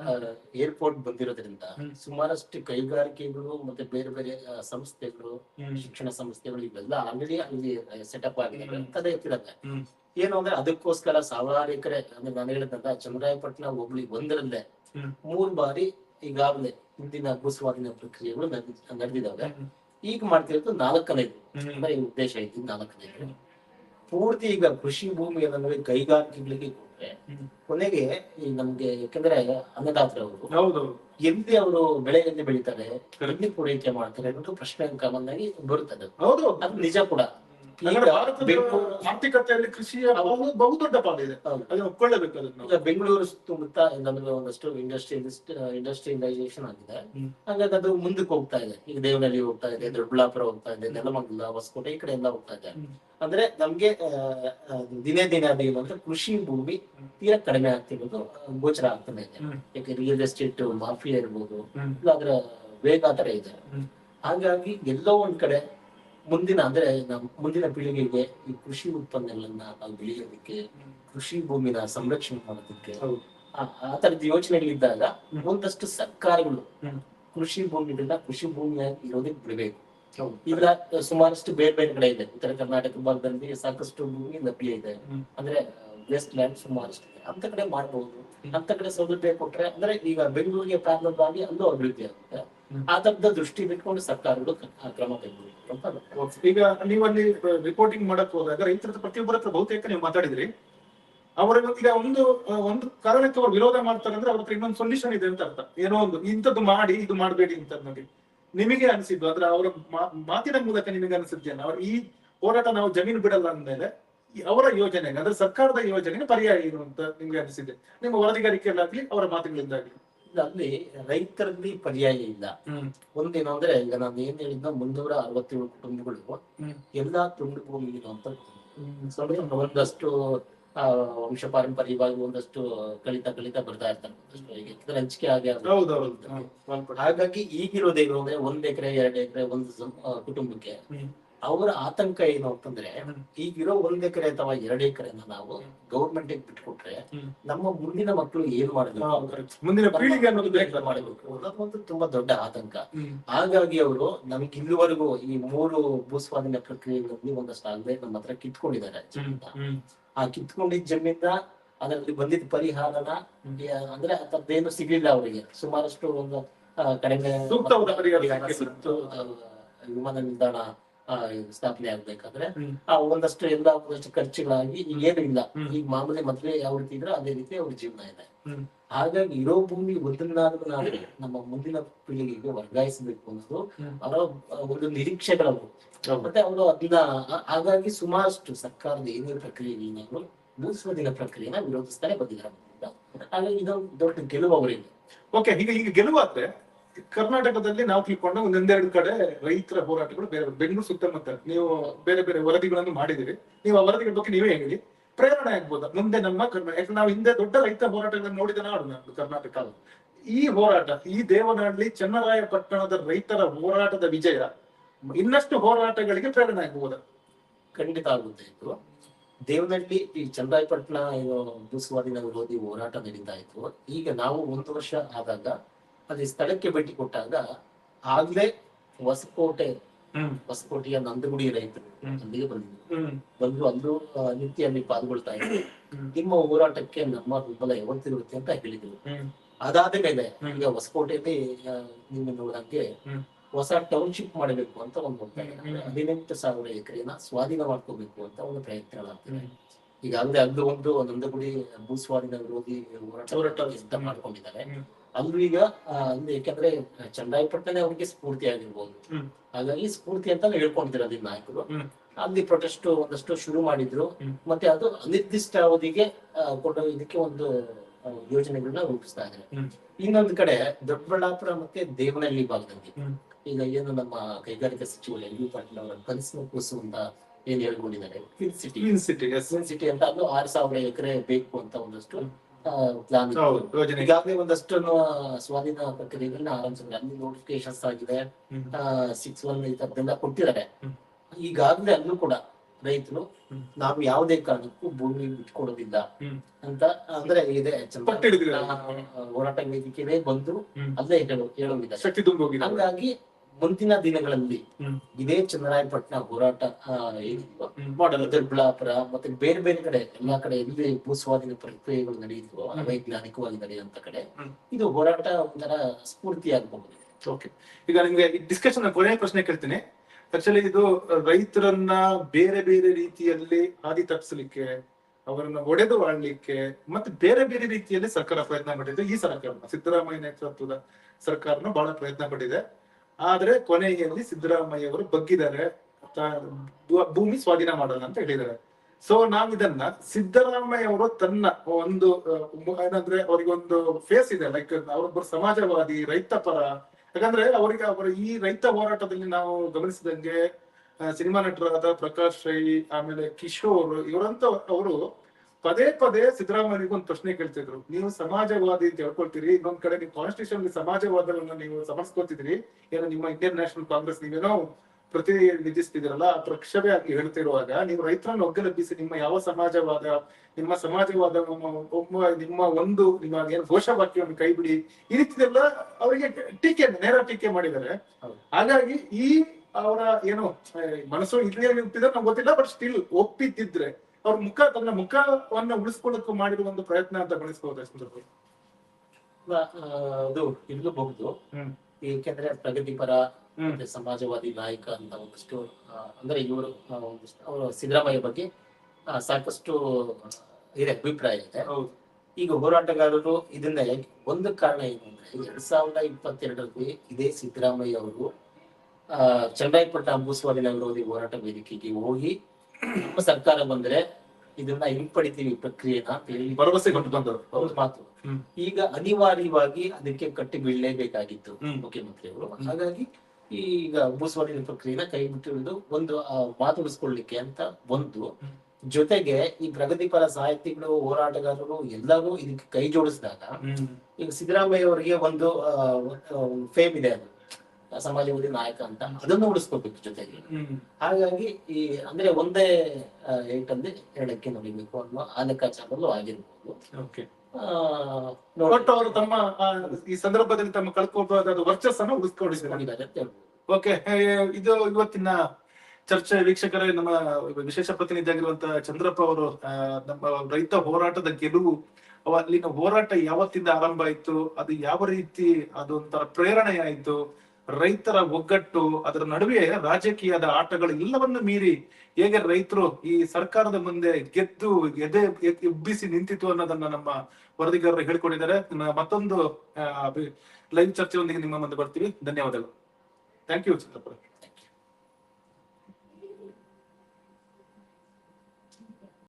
ಏರ್ಪೋರ್ಟ್ ಬಂದಿರೋದ್ರಿಂದ. ಸುಮಾರಷ್ಟು ಕೈಗಾರಿಕೆಗಳು ಮತ್ತೆ ಬೇರೆ ಬೇರೆ ಸಂಸ್ಥೆಗಳು ಶಿಕ್ಷಣ ಸಂಸ್ಥೆಗಳು ಇವೆಲ್ಲ ಆಲ್ರೆಡಿ ಅಲ್ಲಿ ಸೆಟಪ್ ಆಗಿದೆ ಇರ್ತಿರತ್ತೆ ಏನು ಅಂದ್ರೆ ಅದಕ್ಕೋಸ್ಕರ ಸಾವಿರಾರು ಎಕರೆ ಅಂದ್ರೆ ನಾನು ಹೇಳಿದಂತ ಚಂದ್ರಾಯಪಟ್ಟಣ ಹೋಬಳಿ ಒಂದರಲ್ಲೇ. ಮೂರ್ ಬಾರಿ ಈಗಾಗಲೇ ಹಿಂದಿನ ಭೂಸ್ವಾಧೀನ ಪ್ರಕ್ರಿಯೆಗಳು ನಡೆದ್- ನಡೆದಿದ್ದಾವೆ. ಈಗ ಮಾಡ್ತಿರೋದು ನಾಲ್ಕನೇದು. ಅಂದ್ರೆ ಈ ಉದ್ದೇಶ ಐತಿ ನಾಲ್ಕನೇದು ಪೂರ್ತಿ ಈಗ ಕೃಷಿ ಭೂಮಿ ಏನಂದ್ರೆ ಕೈಗಾರಿಕೆಗಳಿಗೆ. ಕೊನೆಗೆ ಈ ನಮ್ಗೆ ಯಾಕಂದ್ರೆ ಅನ್ನದಾತರವರು ಹೌದು ಎಲ್ಲಿ ಅವರು ಬೆಳೆಯಲ್ಲಿ ಬೆಳಿತಾರೆ ಎಲ್ಲಿ ಪೂರೈಕೆ ಮಾಡ್ತಾರೆ ಅನ್ನೋದು ಪ್ರಶ್ನೆ ಕಾಮನ್ ಆಗಿ ಬರುತ್ತದೆ ಹೌದು ಅದು ನಿಜ ಕೂಡ. ಆರ್ಥಿಕತೆಯಲ್ಲಿ ಕೃಷಿಯ ಬಹು ಬಹುದೊಡ್ಡ ಪಾಲಿದೆ ಇದೆ. ಅದನ್ನ ಒಪ್ಕೊಳ್ಳಬೇಕು ಅದನ್ನ ಬೆಂಗಳೂರು ಸುತ್ತಮುತ್ತ ನಮಗೆ ಒಂದಷ್ಟು ಇಂಡಸ್ಟ್ರಿ ಇಂಡಸ್ಟ್ರಿಯಲೈಸೇಷನ್ ಆಗಿದೆ. ಹಾಗಾಗಿ ಅದು ಮುಂದಕ್ಕೆ ಹೋಗ್ತಾ ಇದೆ. ಈಗ ದೇವನಹಳ್ಳಿ ಹೋಗ್ತಾ ಇದೆ ದೊಡ್ಡಬಳ್ಳಾಪುರ ಹೋಗ್ತಾ ಇದೆ ನೆಲಮಂಗಲ ಹೊಸಕೋಟೆ ಈ ಕಡೆ ಎಲ್ಲ ಹೋಗ್ತಾ ಇದೆ. ಅಂದ್ರೆ ನಮ್ಗೆ ದಿನೇ ದಿನ ಅಂದ್ರೆ ಕೃಷಿ ಭೂಮಿ ತೀರಾ ಕಡಿಮೆ ಆಗ್ತಿರೋದು ಗೋಚರ ಆಗ್ತಾನೆ ಇದೆ. ಯಾಕೆ ರಿಯಲ್ ಎಸ್ಟೇಟ್ ಮಾಫಿಯಾ ಇರ್ಬೋದು. ಇಲ್ಲ ಅದರ ವೇಗ ತರ ಇದೆ. ಹಾಗಾಗಿ ಎಲ್ಲೋ ಒಂದ್ ಕಡೆ ಮುಂದಿನ ಅಂದ್ರೆ ನಾವು ಮುಂದಿನ ಪೀಳಿಗೆಗೆ ಈ ಕೃಷಿ ಉತ್ಪನ್ನಗಳನ್ನ ನಾವು ಬೆಳೆಯೋದಕ್ಕೆ ಕೃಷಿ ಭೂಮಿನ ಸಂರಕ್ಷಣೆ ಮಾಡೋದಕ್ಕೆ. ಆ- ತರದ ಯೋಚನೆಗಳಿದ್ದಾಗ. ಒಂದಷ್ಟು ಸರ್ಕಾರಗಳು ಕೃಷಿ ಭೂಮಿಗಳನ್ನ ಕೃಷಿ ಭೂಮಿಯಾಗಿ ಇರೋದಕ್ಕೆ ಬಿಡಬೇಕು. ಹೌದು. ಈಗ ಸುಮಾರಷ್ಟು ಬೇರೆ ಬೇರೆ ಕಡೆ ಇದೆ. ಉತ್ತರ ಕರ್ನಾಟಕ ಭಾಗದಲ್ಲಿ ಸಾಕಷ್ಟು ಭೂಮಿ ಲಭ್ಯ ಇದೆ. ಅಂದ್ರೆ ವೆಸ್ಟ್ ಲ್ಯಾಂಡ್ ಸುಮಾರಷ್ಟು ಇದೆ. ಅಂತ ಕಡೆ ಮಾಡಬಹುದು ಅಂತ ಕಡೆ ಸೌಲಭ್ಯ ಕೊಟ್ರೆ ಅಂದ್ರೆ ಈಗ ಬೆಂಗಳೂರಿಗೆ ಪ್ರಾರಂಭವಾಗಿ ಆಗಿ ಅಲ್ಲೂ ಅಭಿವೃದ್ಧಿ ಆಗುತ್ತೆ. ಹ್ಮ್. ಆ ತರದ ದೃಷ್ಟಿ ಬಿಟ್ಕೊಂಡು ಸರ್ಕಾರಗಳು ಕ್ರಮ ನಾನು- ಈಗ ನೀವು ಅಲ್ಲಿ ರಿಪೋರ್ಟಿಂಗ್ ಮಾಡಕ್ ಹೋದಾಗ ರೈತರ ಪ್ರತಿಯೊಬ್ಬರ ಹತ್ರ ಬಹುತೇಕ ನೀವು ಮಾತಾಡಿದ್ರಿ. ಅವರ ಈಗ ಒಂದು ಒಂದು ಕಾರಣಕ್ಕೆ ಅವ್ರು ವಿರೋಧ ಮಾಡ್ತಾರೆ ಅಂದ್ರೆ ಅವ್ರ ಇನ್ನೊಂದು ಸೊಲ್ಯೂಷನ್ ಇದೆ ಅಂತ ಅರ್ಥ. ಏನೋ ಒಂದು, ಇಂಥದ್ದು ಮಾಡಿ, ಇದು ಮಾಡಬೇಡಿ ಅಂತ ನೋಡಿ ನಿಮಗೆ ಅನಿಸಿದ್ದು ಅಂದ್ರೆ ಅವರ ಮಾತಿನ ಮೂಲಕ ನಿಮಗೆ ಅನಿಸಿದ್ದೇನೆ ಅವ್ರ ಈ ಹೋರಾಟ ನಾವು ಜಮೀನು ಬಿಡಲ್ಲ ಅಂದ್ಮೇಲೆ ಅವರ ಯೋಜನೆ ಅಂದ್ರೆ ಸರ್ಕಾರದ ಯೋಜನೆಗೆ ಪರ್ಯಾಯ ಏನು ಅಂತ ನಿಮ್ಗೆ ಅನಿಸಿದೆ ನಿಮ್ಮ ವರದಿಗಾರಿಕೆಯಲ್ಲಾಗ್ಲಿ, ಅವರ ಮಾತುಗಳಿಂದಾಗ್ಲಿ. ಅಲ್ಲಿ ರೈತರಲ್ಲಿ ಪರ್ಯಾಯ ಇಲ್ಲ. ಒಂದೇನು ಅಂದ್ರೆ ಈಗ ನಾನು ಏನ್ ಹೇಳಿದ್ನ ಮುನ್ನೂರ ಅರವತ್ತೇಳು ಕುಟುಂಬಗಳು ಎಲ್ಲಾ ತುಂಡು ಭೂಮಿ ಇರುವಂತ ಒಂದಷ್ಟು ಆ, ವಂಶ ಪಾರಂಪರ್ಯವಾಗಿ ಒಂದಷ್ಟು ಕಲಿತಾ ಕಲಿತಾ ಬರ್ತಾ ಇರ್ತಾರೆ. ಹಂಚಿಕೆ ಆಗಿ ಹಾಗಾಗಿ ಈಗಿರೋದೇನು ಅಂದ್ರೆ ಒಂದ್ ಎಕರೆ ಎರಡ್ ಎಕರೆ ಒಂದು ಕುಟುಂಬಕ್ಕೆ. ಅವರ ಆತಂಕ ಏನು ಅಂತಂದ್ರೆ ಈಗಿರೋ ಒಂದ್ ಎಕರೆ ಅಥವಾ ಎರಡ್ ಎಕರೆನ ನಾವು ಗೌರ್ಮೆಂಟ್ ಬಿಟ್ಕೊಟ್ರೆ ನಮ್ಮ ಮುಂದಿನ ಮಕ್ಕಳು ಏನ್ ಮಾಡಬೇಕು. ಮುಂದಿನ ಪೀಳಿಗೆ ಅನ್ನೋದು ಬೇಕು ಮಾಡಬೇಕು. ಅನ್ನೋದೊಂದು ತುಂಬಾ ದೊಡ್ಡ ಆತಂಕ. ಹಾಗಾಗಿ ಅವರು ನಮ್ಗೆ ಇಲ್ಲಿವರೆಗೂ ಈ ಮೂರು ಭೂಸ್ವಾಧೀನ ಪ್ರಕ್ರಿಯೆಗಳಲ್ಲಿ ಒಂದಷ್ಟು ಆಗದೆ ನಮ್ಮ ಹತ್ರ ಕಿತ್ಕೊಂಡಿದ್ದಾರೆ ಆ ಕಿತ್ಕೊಂಡಿದ್ದ ಜಮೀನ ಅದರಲ್ಲಿ ಬಂದಿದ್ದ ಪರಿಹಾರನ ಅಂದ್ರೆ ಅದೇನು ಸಿಗ್ಲಿಲ್ಲ ಅವರಿಗೆ. ಸುಮಾರಷ್ಟು ಒಂದು ಕಡಿಮೆ. ವಿಮಾನ ನಿಲ್ದಾಣ ಸ್ಥಾಪನೆ ಆಗ್ಬೇಕಾದ್ರೆ. ಆ ಒಂದಷ್ಟು ಎಲ್ಲ ಒಂದಷ್ಟು ಖರ್ಚುಗಳಾಗಿ ಈಗ ಏನು ಇಲ್ಲ. ಈಗ ಮಾಮೂಲಿ ಮದ್ವೆ ಯಾವ ರೀತಿ ಇದ್ರೆ ಅದೇ ರೀತಿ ಅವ್ರ ಜೀವನ ಇದೆ. ಹಾಗಾಗಿ ಇರೋ ಭೂಮಿ ಒಂದನ್ನಾದ್ರೂ ನಾವು ನಮ್ಮ ಮುಂದಿನ ಪೀಳಿಗೆಗೆ ವರ್ಗಾಯಿಸಬೇಕು ಅನ್ನೋದು. ಅವರ ಒಂದು ನಿರೀಕ್ಷೆಗಳು ಮತ್ತೆ ಅವರು ಅದನ್ನ ಹಾಗಾಗಿ ಸುಮಾರಷ್ಟು ಸರ್ಕಾರದ ಏನೇ ಪ್ರಕ್ರಿಯೆಗಳನ್ನ ಭೂಸ್ವಾಧೀನ ಪ್ರಕ್ರಿಯೆನ ವಿರೋಧಿಸ್ತಾನೆ ಬಂದಿದ್ದಾರೆ ಹಾಗಾಗಿ ಇದೊಂದು ದೊಡ್ಡ ಗೆಲುವು ಅವರಿಗೆ ಓಕೆ ಈಗ ಈಗ ಗೆಲುವಾದ್ರೆ ಕರ್ನಾಟಕದಲ್ಲಿ ನಾವು ತಿಳ್ಕೊಂಡ ಒಂದೊಂದೆರಡು ಕಡೆ ರೈತರ ಹೋರಾಟಗಳು ಬೇರೆ. ಬೆಂಗಳೂರು ಸುತ್ತಮುತ್ತ ನೀವು ಬೇರೆ ಬೇರೆ ವರದಿಗಳನ್ನು ಮಾಡಿದಿರಿ ನೀವು ಆ ವರದಿಗಳ ಬಗ್ಗೆ ನೀವೇ ಹೇಳಿ ಪ್ರೇರಣೆ ಆಗ್ಬೋದು? ಮುಂದೆ ನಮ್ಮ ಕರ್ನಾಟಕ ನಾವು ಹಿಂದೆ ದೊಡ್ಡ ರೈತ ಹೋರಾಟಗಳನ್ನು ನೋಡಿದ ನಾಡು ನಮ್ದು ಕರ್ನಾಟಕ. ಈ ಹೋರಾಟ, ಈ ದೇವನಹಳ್ಳಿ ಚನ್ನರಾಯಪಟ್ಟಣದ ರೈತರ ಹೋರಾಟದ ವಿಜಯ, ಇನ್ನಷ್ಟು ಹೋರಾಟಗಳಿಗೆ ಪ್ರೇರಣೆ ಆಗ್ಬೋದಾ? ಖಂಡಿತ ಆಗುತ್ತೆ ಇದು ದೇವನಹಳ್ಳಿ, ಈ ಚನ್ನರಾಯಪಟ್ಟಣ ಏನು ಭೂಸ್ವಾಧೀನ ವಿರೋಧಿ ಹೋರಾಟ ನಡೀತಾ ಇತ್ತು. ಈಗ ನಾವು ಒಂದು ವರ್ಷ ಆದಾಗ ಅಲ್ಲಿ ಸ್ಥಳಕ್ಕೆ ಭೇಟಿ ಕೊಟ್ಟಾಗ ಆಗ್ಲೇ ಹೊಸಕೋಟೆ ಹೊಸಕೋಟೆಯ ನಂದಗುಡಿ ರೈತರು. ಅಲ್ಲಿಗೆ ಬಂದಿದ್ರು ಬಂದು ಅಲ್ಲೂ ನಿತ್ಯ ಅಲ್ಲಿ ಪಾಲ್ಗೊಳ್ತಾ ಇದ್ರು ನಿಮ್ಮ ಹೋರಾಟಕ್ಕೆ ನಮ್ಮ ಬೆಂಬಲ ಯಾವತ್ತಿರುತ್ತೆ ಅಂತ ಹೇಳಿದ್ರು. ಅದಾದ ಮೇಲೆ. ಈಗ ಹೊಸಕೋಟೆಯಲ್ಲಿ ನಿಮ್ಮ ನೋಡಂಗೆ ಹೊಸ ಟೌನ್ಶಿಪ್ ಮಾಡಬೇಕು ಅಂತ ಒಂದು ಒತ್ತಾಯ ಹದಿನೆಂಟು ಸಾವಿರ ಎಕರೆನ ಸ್ವಾಧೀನ ಮಾಡ್ಕೋಬೇಕು ಅಂತ ಒಂದು ಪ್ರಯತ್ನಗಳಾಗ್ತದೆ. ಈಗ ಈಗಾಗಲೇ ಅಲ್ಲೂ ಒಂದು ನಂದಗುಡಿ ಭೂಸ್ವಾಧೀನ ವಿರೋಧಿ ಹೋರಾಟ ಮಾಡ್ಕೊಂಡಿದ್ದಾರೆ. ಅಲ್ಲೂ ಈಗ ಯಾಕಂದ್ರೆ ಚಂದ್ರಾಯಪಟ್ಟಣನೇ ಅವ್ರಿಗೆ ಸ್ಫೂರ್ತಿ ಆಗಿರ್ಬೋದು. ಹಾಗಾಗಿ ಸ್ಫೂರ್ತಿ ಅಂತ ಹೇಳ್ಕೊಂಡಿರೋದಿಲ್ಲ ಅಲ್ಲಿ ನಾಯಕರು. ಅಲ್ಲಿ ಪ್ರೊಟೆಸ್ಟ್ ಒಂದಷ್ಟು ಶುರು ಮಾಡಿದ್ರು. ಮತ್ತೆ ಅದು ಅನಿರ್ದಿಷ್ಟ ಅವಧಿಗೆ ಇದಕ್ಕೆ ಒಂದು ಯೋಜನೆಗಳನ್ನ ರೂಪಿಸ್ತಾ ಇದ್ದಾರೆ. ಇನ್ನೊಂದು ಕಡೆ ದೊಡ್ಡಬಳ್ಳಾಪುರ ಮತ್ತೆ ದೇವನಹಳ್ಳಿ ಭಾಗದಲ್ಲಿ. ಈಗ ಏನು ನಮ್ಮ ಕೈಗಾರಿಕಾ ಸಚಿವರು ಎಲ್ ವಿ ಪಾಟೀಲ್ ಅವರ ಕನಸಿನ ಕೂಸು ಅಂತ ಏನ್ ಹೇಳ್ಕೊಂಡಿದ್ದಾರೆ? ಕ್ಲೀನ್ ಸಿಟಿ ಕ್ಲೀನ್ ಸಿಟಿ ಅಂತ ಆರು ಸಾವಿರ ಎಕರೆ ಬೇಕು ಅಂತ ಒಂದಷ್ಟು ಪ್ಲಾನ್ ಈಗಾಗಲೇ ಒಂದಷ್ಟು ಸ್ವಾಧೀನ ಪ್ರಕ್ರಿಯೆಗಳನ್ನ ಆರಂಭಿಸಿದ್ರೆ ಅಲ್ಲಿ ನೋಟಿಫಿಕೇಶನ್ಸ್ ಆಗಿದೆ. ಸಿಕ್ಸ್ ಒನ್ ತರದೆಲ್ಲ ಕೊಟ್ಟಿದ್ದಾರೆ. ಈಗಾಗಲೇ ಅಲ್ಲೂ ಕೂಡ ರೈತರು ನಾವು ಯಾವುದೇ ಕಾರಣಕ್ಕೂ ಭೂಮಿ ಬಿಟ್ಕೊಡೋದಿಲ್ಲ ಅಂತ ಅಂದ್ರೆ ಇದೆ. ಹೋರಾಟ ವೇದಿಕೆನೇ ಬಂದು. ಅಲ್ಲೇ ಹೇಳೋ ತುಂಬೋಗಿದೆ ಹಂಗಾಗಿ ಮುಂದಿನ ದಿನಗಳಲ್ಲಿ. ಇದೇ ಚಂದ್ರಾಯಪಟ್ಟಣ ಹೋರಾಟ ದೊಡ್ಡಬಳ್ಳಾಪುರ ಮತ್ತೆ ಬೇರೆ ಬೇರೆ ಕಡೆ ಎಲ್ಲಾ ಕಡೆ ಎಲ್ಲಿ ಭೂಸ್ವಾಧೀನ ಪ್ರಕ್ರಿಯೆಗಳು ವೈಜ್ಞಾನಿಕವಾಗಿ ಅವೈಜ್ಞಾನಿಕವಾಗಿ ನಡೆಯುವಂತ ಕಡೆ ಇದು ಹೋರಾಟ ಒಂಥರ ಸ್ಫೂರ್ತಿಯಾಗಬಹುದು. ಓಕೆ. ಈಗ ನಿಮ್ಗೆ ಈ ಡಿಸ್ಕಷನ್ ಕೊನೆಯ ಪ್ರಶ್ನೆ ಕೇಳ್ತೀನಿ. ಆಕ್ಚುಲಿ ಇದು ರೈತರನ್ನ ಬೇರೆ ಬೇರೆ ರೀತಿಯಲ್ಲಿ ಹಾದಿ ತಪ್ಪಿಸಲಿಕ್ಕೆ ಅವರನ್ನ ಒಡೆದು ಆಳ್ಲಿಕ್ಕೆ ಮತ್ತೆ ಬೇರೆ ಬೇರೆ ರೀತಿಯಲ್ಲಿ ಸರ್ಕಾರ ಪ್ರಯತ್ನ ಪಟ್ಟಿದ್ದು ಈ ಸರ್ಕಾರ. ಸಿದ್ದರಾಮಯ್ಯ ನೇತೃತ್ವದ ಸರ್ಕಾರನು ಬಹಳ ಪ್ರಯತ್ನ ಪಟ್ಟಿದೆ. ಆದ್ರೆ ಕೊನೆಯಲ್ಲಿ ಸಿದ್ದರಾಮಯ್ಯ ಅವರು ಬಗ್ಗಿದ್ದಾರೆ ಭೂಮಿ ಸ್ವಾಧೀನ ಮಾಡೋಣ ಅಂತ ಹೇಳಿದ್ದಾರೆ. ಸೊ ನಾವಿದನ್ನ ಸಿದ್ದರಾಮಯ್ಯ ಅವರು ತನ್ನ ಒಂದು ಏನಂದ್ರೆ ಅವ್ರಿಗೊಂದು ಫೇಸ್ ಇದೆ. ಲೈಕ್ ಅವರೊಬ್ಬರು ಸಮಾಜವಾದಿ, ರೈತ ಪರ. ಯಾಕಂದ್ರೆ ಅವರಿಗೆ ಅವರ ಈ ರೈತ ಹೋರಾಟದಲ್ಲಿ ನಾವು ಗಮನಿಸಿದಂಗೆ ಸಿನಿಮಾ ನಟರಾದ ಪ್ರಕಾಶ್ ರೈ, ಆಮೇಲೆ ಕಿಶೋರ್ ಇವರಂತ ಅವರು ಪದೇ ಪದೇ ಸಿದ್ದರಾಮಯ್ಯನಿಗೆ ಒಂದು ಪ್ರಶ್ನೆ ಕೇಳ್ತಿದ್ರು. ನೀವು ಸಮಾಜವಾದಿ ಅಂತ ಹೇಳ್ಕೊಳ್ತೀರಿ ಇನ್ನೊಂದ್ ಕಡೆ ನೀವು ಕಾನ್ಸ್ಟಿಟ್ಯೂಷನ್ ಸಮಾಜವಾದವನ್ನ ನೀವು ಸಮರ್ಸ್ಕೊತಿದ್ರಿ ಏನೋ ನಿಮ್ಮ ಇಂಡಿಯನ್ ನ್ಯಾಷನಲ್ ಕಾಂಗ್ರೆಸ್ ನೀವೇನೋ ಪ್ರತಿನಿಧಿಸ್ತಿದಿರಲ್ಲ ಆ ಪಕ್ಷವೇ ಆಗಿ ಹೇಳ್ತಿರುವಾಗ ನೀವು ರೈತರನ್ನು ಒಗ್ಗಲೆಬ್ಬಿಸಿ ನಿಮ್ಮ ಯಾವ ಸಮಾಜವಾದ ನಿಮ್ಮ ಸಮಾಜವಾದ ನಿಮ್ಮ ಒಂದು ನಿಮ್ಮ ಏನು ಘೋಷವಾಕ್ಯವನ್ನು ಕೈ ಬಿಡಿ ಈ ರೀತಿದೆಲ್ಲ ಅವರಿಗೆ ಟೀಕೆ ನೇರ ಟೀಕೆ ಮಾಡಿದ್ದಾರೆ. ಹಾಗಾಗಿ ಈ ಅವರ ಏನು ಮನಸ್ಸು ಇಲ್ಲಿ ಒಪ್ಪಿದ್ರೆ ನಮ್ಗೆ ಗೊತ್ತಿಲ್ಲ ಬಟ್ ಸ್ಟಿಲ್ ಒಪ್ಪಿದ್ದಿದ್ರೆ ಅವ್ರ ಮುಖ ತನ್ನ ಮುಖವನ್ನ ಉಳಿಸ್ಕೊಳ್ಳೋಕೆ ಮಾಡಿರುವ ಒಂದು ಪ್ರಯತ್ನ ಅಂತ ಗಣಿಸ್ಬಹುದು ಸಂದರ್ಭದಲ್ಲಿ ಅದು ಇರಬಹುದು ಹ್ಮ್. ಏಕೆಂದ್ರೆ ಪ್ರಗತಿಪರ. ಮತ್ತೆ ಸಮಾಜವಾದಿ ನಾಯಕ ಅಂತ ಒಂದಷ್ಟು ಅಂದ್ರೆ ಇವರು ಅವರು ಸಿದ್ದರಾಮಯ್ಯ ಬಗ್ಗೆ ಸಾಕಷ್ಟು ಇದೆ ಅಭಿಪ್ರಾಯ ಇದೆ ಹೌದು ಈಗ ಹೋರಾಟಗಾರರು ಇದನ್ನ ಒಂದು ಕಾರಣ ಏನು ಅಂದ್ರೆ ಎರಡ್ ಸಾವಿರದ ಇಪ್ಪತ್ತೆರಡರಲ್ಲಿ ಇದೇ ಸಿದ್ದರಾಮಯ್ಯ ಅವರು ಆ ಚಂದ್ರಾಯಪಟ್ಟಣ ಅಂಬುಸ್ವಾಮಿ ವಿರೋಧಿ ಹೋರಾಟ ವೇದಿಕೆಗೆ ಹೋಗಿ ನಮ್ಮ ಸರ್ಕಾರ ಬಂದ್ರೆ ಇದನ್ನ ಹಿಂಪಡಿತೀವಿ ಪ್ರಕ್ರಿಯೆನ ಅಂತ ಹೇಳಿ ಭರವಸೆ ಕೊಟ್ಟು ಬಂದವರು. ಅವ್ರ ಮಾತು. ಈಗ ಅನಿವಾರ್ಯವಾಗಿ ಅದಕ್ಕೆ ಕಟ್ಟಿ ಬೀಳಲೇಬೇಕಾಗಿತ್ತು ಮುಖ್ಯಮಂತ್ರಿಯವರು. ಮುಖ್ಯಮಂತ್ರಿಗಳು. ಹಾಗಾಗಿ ಈಗ ಭೂಸ್ವಾಧೀನ ಪ್ರಕ್ರಿಯೆನ ಕೈ ಬಿಟ್ಟಿರುವುದು ಒಂದು ಮಾತು ಮಾತುಳಿಸ್ಕೊಳ್ಳಿಕ್ಕೆ ಅಂತ ಒಂದು ಜೊತೆಗೆ ಈ ಪ್ರಗತಿಪರ ಸಾಹಿತಿಗಳು ಹೋರಾಟಗಾರರು ಎಲ್ಲರೂ ಇದಕ್ಕೆ ಕೈ ಜೋಡಿಸಿದಾಗ ಈಗ ಸಿದ್ದರಾಮಯ್ಯ ಅವರಿಗೆ ಒಂದು ಫೇಮ್ ಇದೆ ಅದು. ಸಮಾಜವಾದಿ ನಾಯಕ ಅಂತ ಅದನ್ನ ಉಳಿಸ್ಕೋಬೇಕು ಜೊತೆಗೆ. ಹಾಗಾಗಿ ಈ ಅಂದ್ರೆ ಒಂದೇ ಏಟಲ್ಲಿ ಎರಡಕ್ಕೆ ನೋಡಿಬೇಕು ಅನ್ನೋ ಆ ಲೆಕ್ಕಾಚಾರದಲ್ಲೂ ಆಗಿರ್ಬೋದು. ಬಟ್ ಅವರು ತಮ್ಮ ಈ ಸಂದರ್ಭದಲ್ಲಿ ತಮ್ಮ ಕಳ್ಕೊಳ್ಬಹುದಾದ ವರ್ಚಸ್ಸನ್ನ ಉಳಿಸ್ಕೊಂಡಿದ್ದಾರೆ? ಓಕೆ. ಇದು ಇವತ್ತಿನ ಚರ್ಚೆ ವೀಕ್ಷಕರೇ ನಮ್ಮ ವಿಶೇಷ ಪ್ರತಿನಿಧಿ ಆಗಿರುವಂತಹ ಚಂದ್ರಪ್ಪ ಅವರು ನಮ್ಮ ರೈತ ಹೋರಾಟದ ಗೆಲುವು ಅಲ್ಲಿನ ಹೋರಾಟ ಯಾವತ್ತಿಂದ ಆರಂಭ ಆಯ್ತು ಅದು ಯಾವ ರೀತಿ ಅದೊಂಥರ ಪ್ರೇರಣೆ ಆಯ್ತು ರೈತರ ಒಗ್ಗಟ್ಟು, ಅದರ ನಡುವೆ ರಾಜಕೀಯದ ಆಟಗಳು ಎಲ್ಲವನ್ನು ಮೀರಿ ಹೇಗೆ ರೈತರು ಈ ಸರ್ಕಾರದ ಮುಂದೆ ಗೆದ್ದು, ಎದೆ, ಎಬ್ಬಿಸಿ ನಿಂತಿತು ಅನ್ನೋದನ್ನ ನಮ್ಮ ವರದಿಗಾರರು ಹೇಳ್ಕೊಂಡಿದ್ದಾರೆ. ಮತ್ತೊಂದು ಲೈವ್ ಚರ್ಚೆಯೊಂದಿಗೆ ನಿಮ್ಮ ಮುಂದೆ ಬರ್ತೀವಿ. ಧನ್ಯವಾದಗಳು. Thank you Chandrappa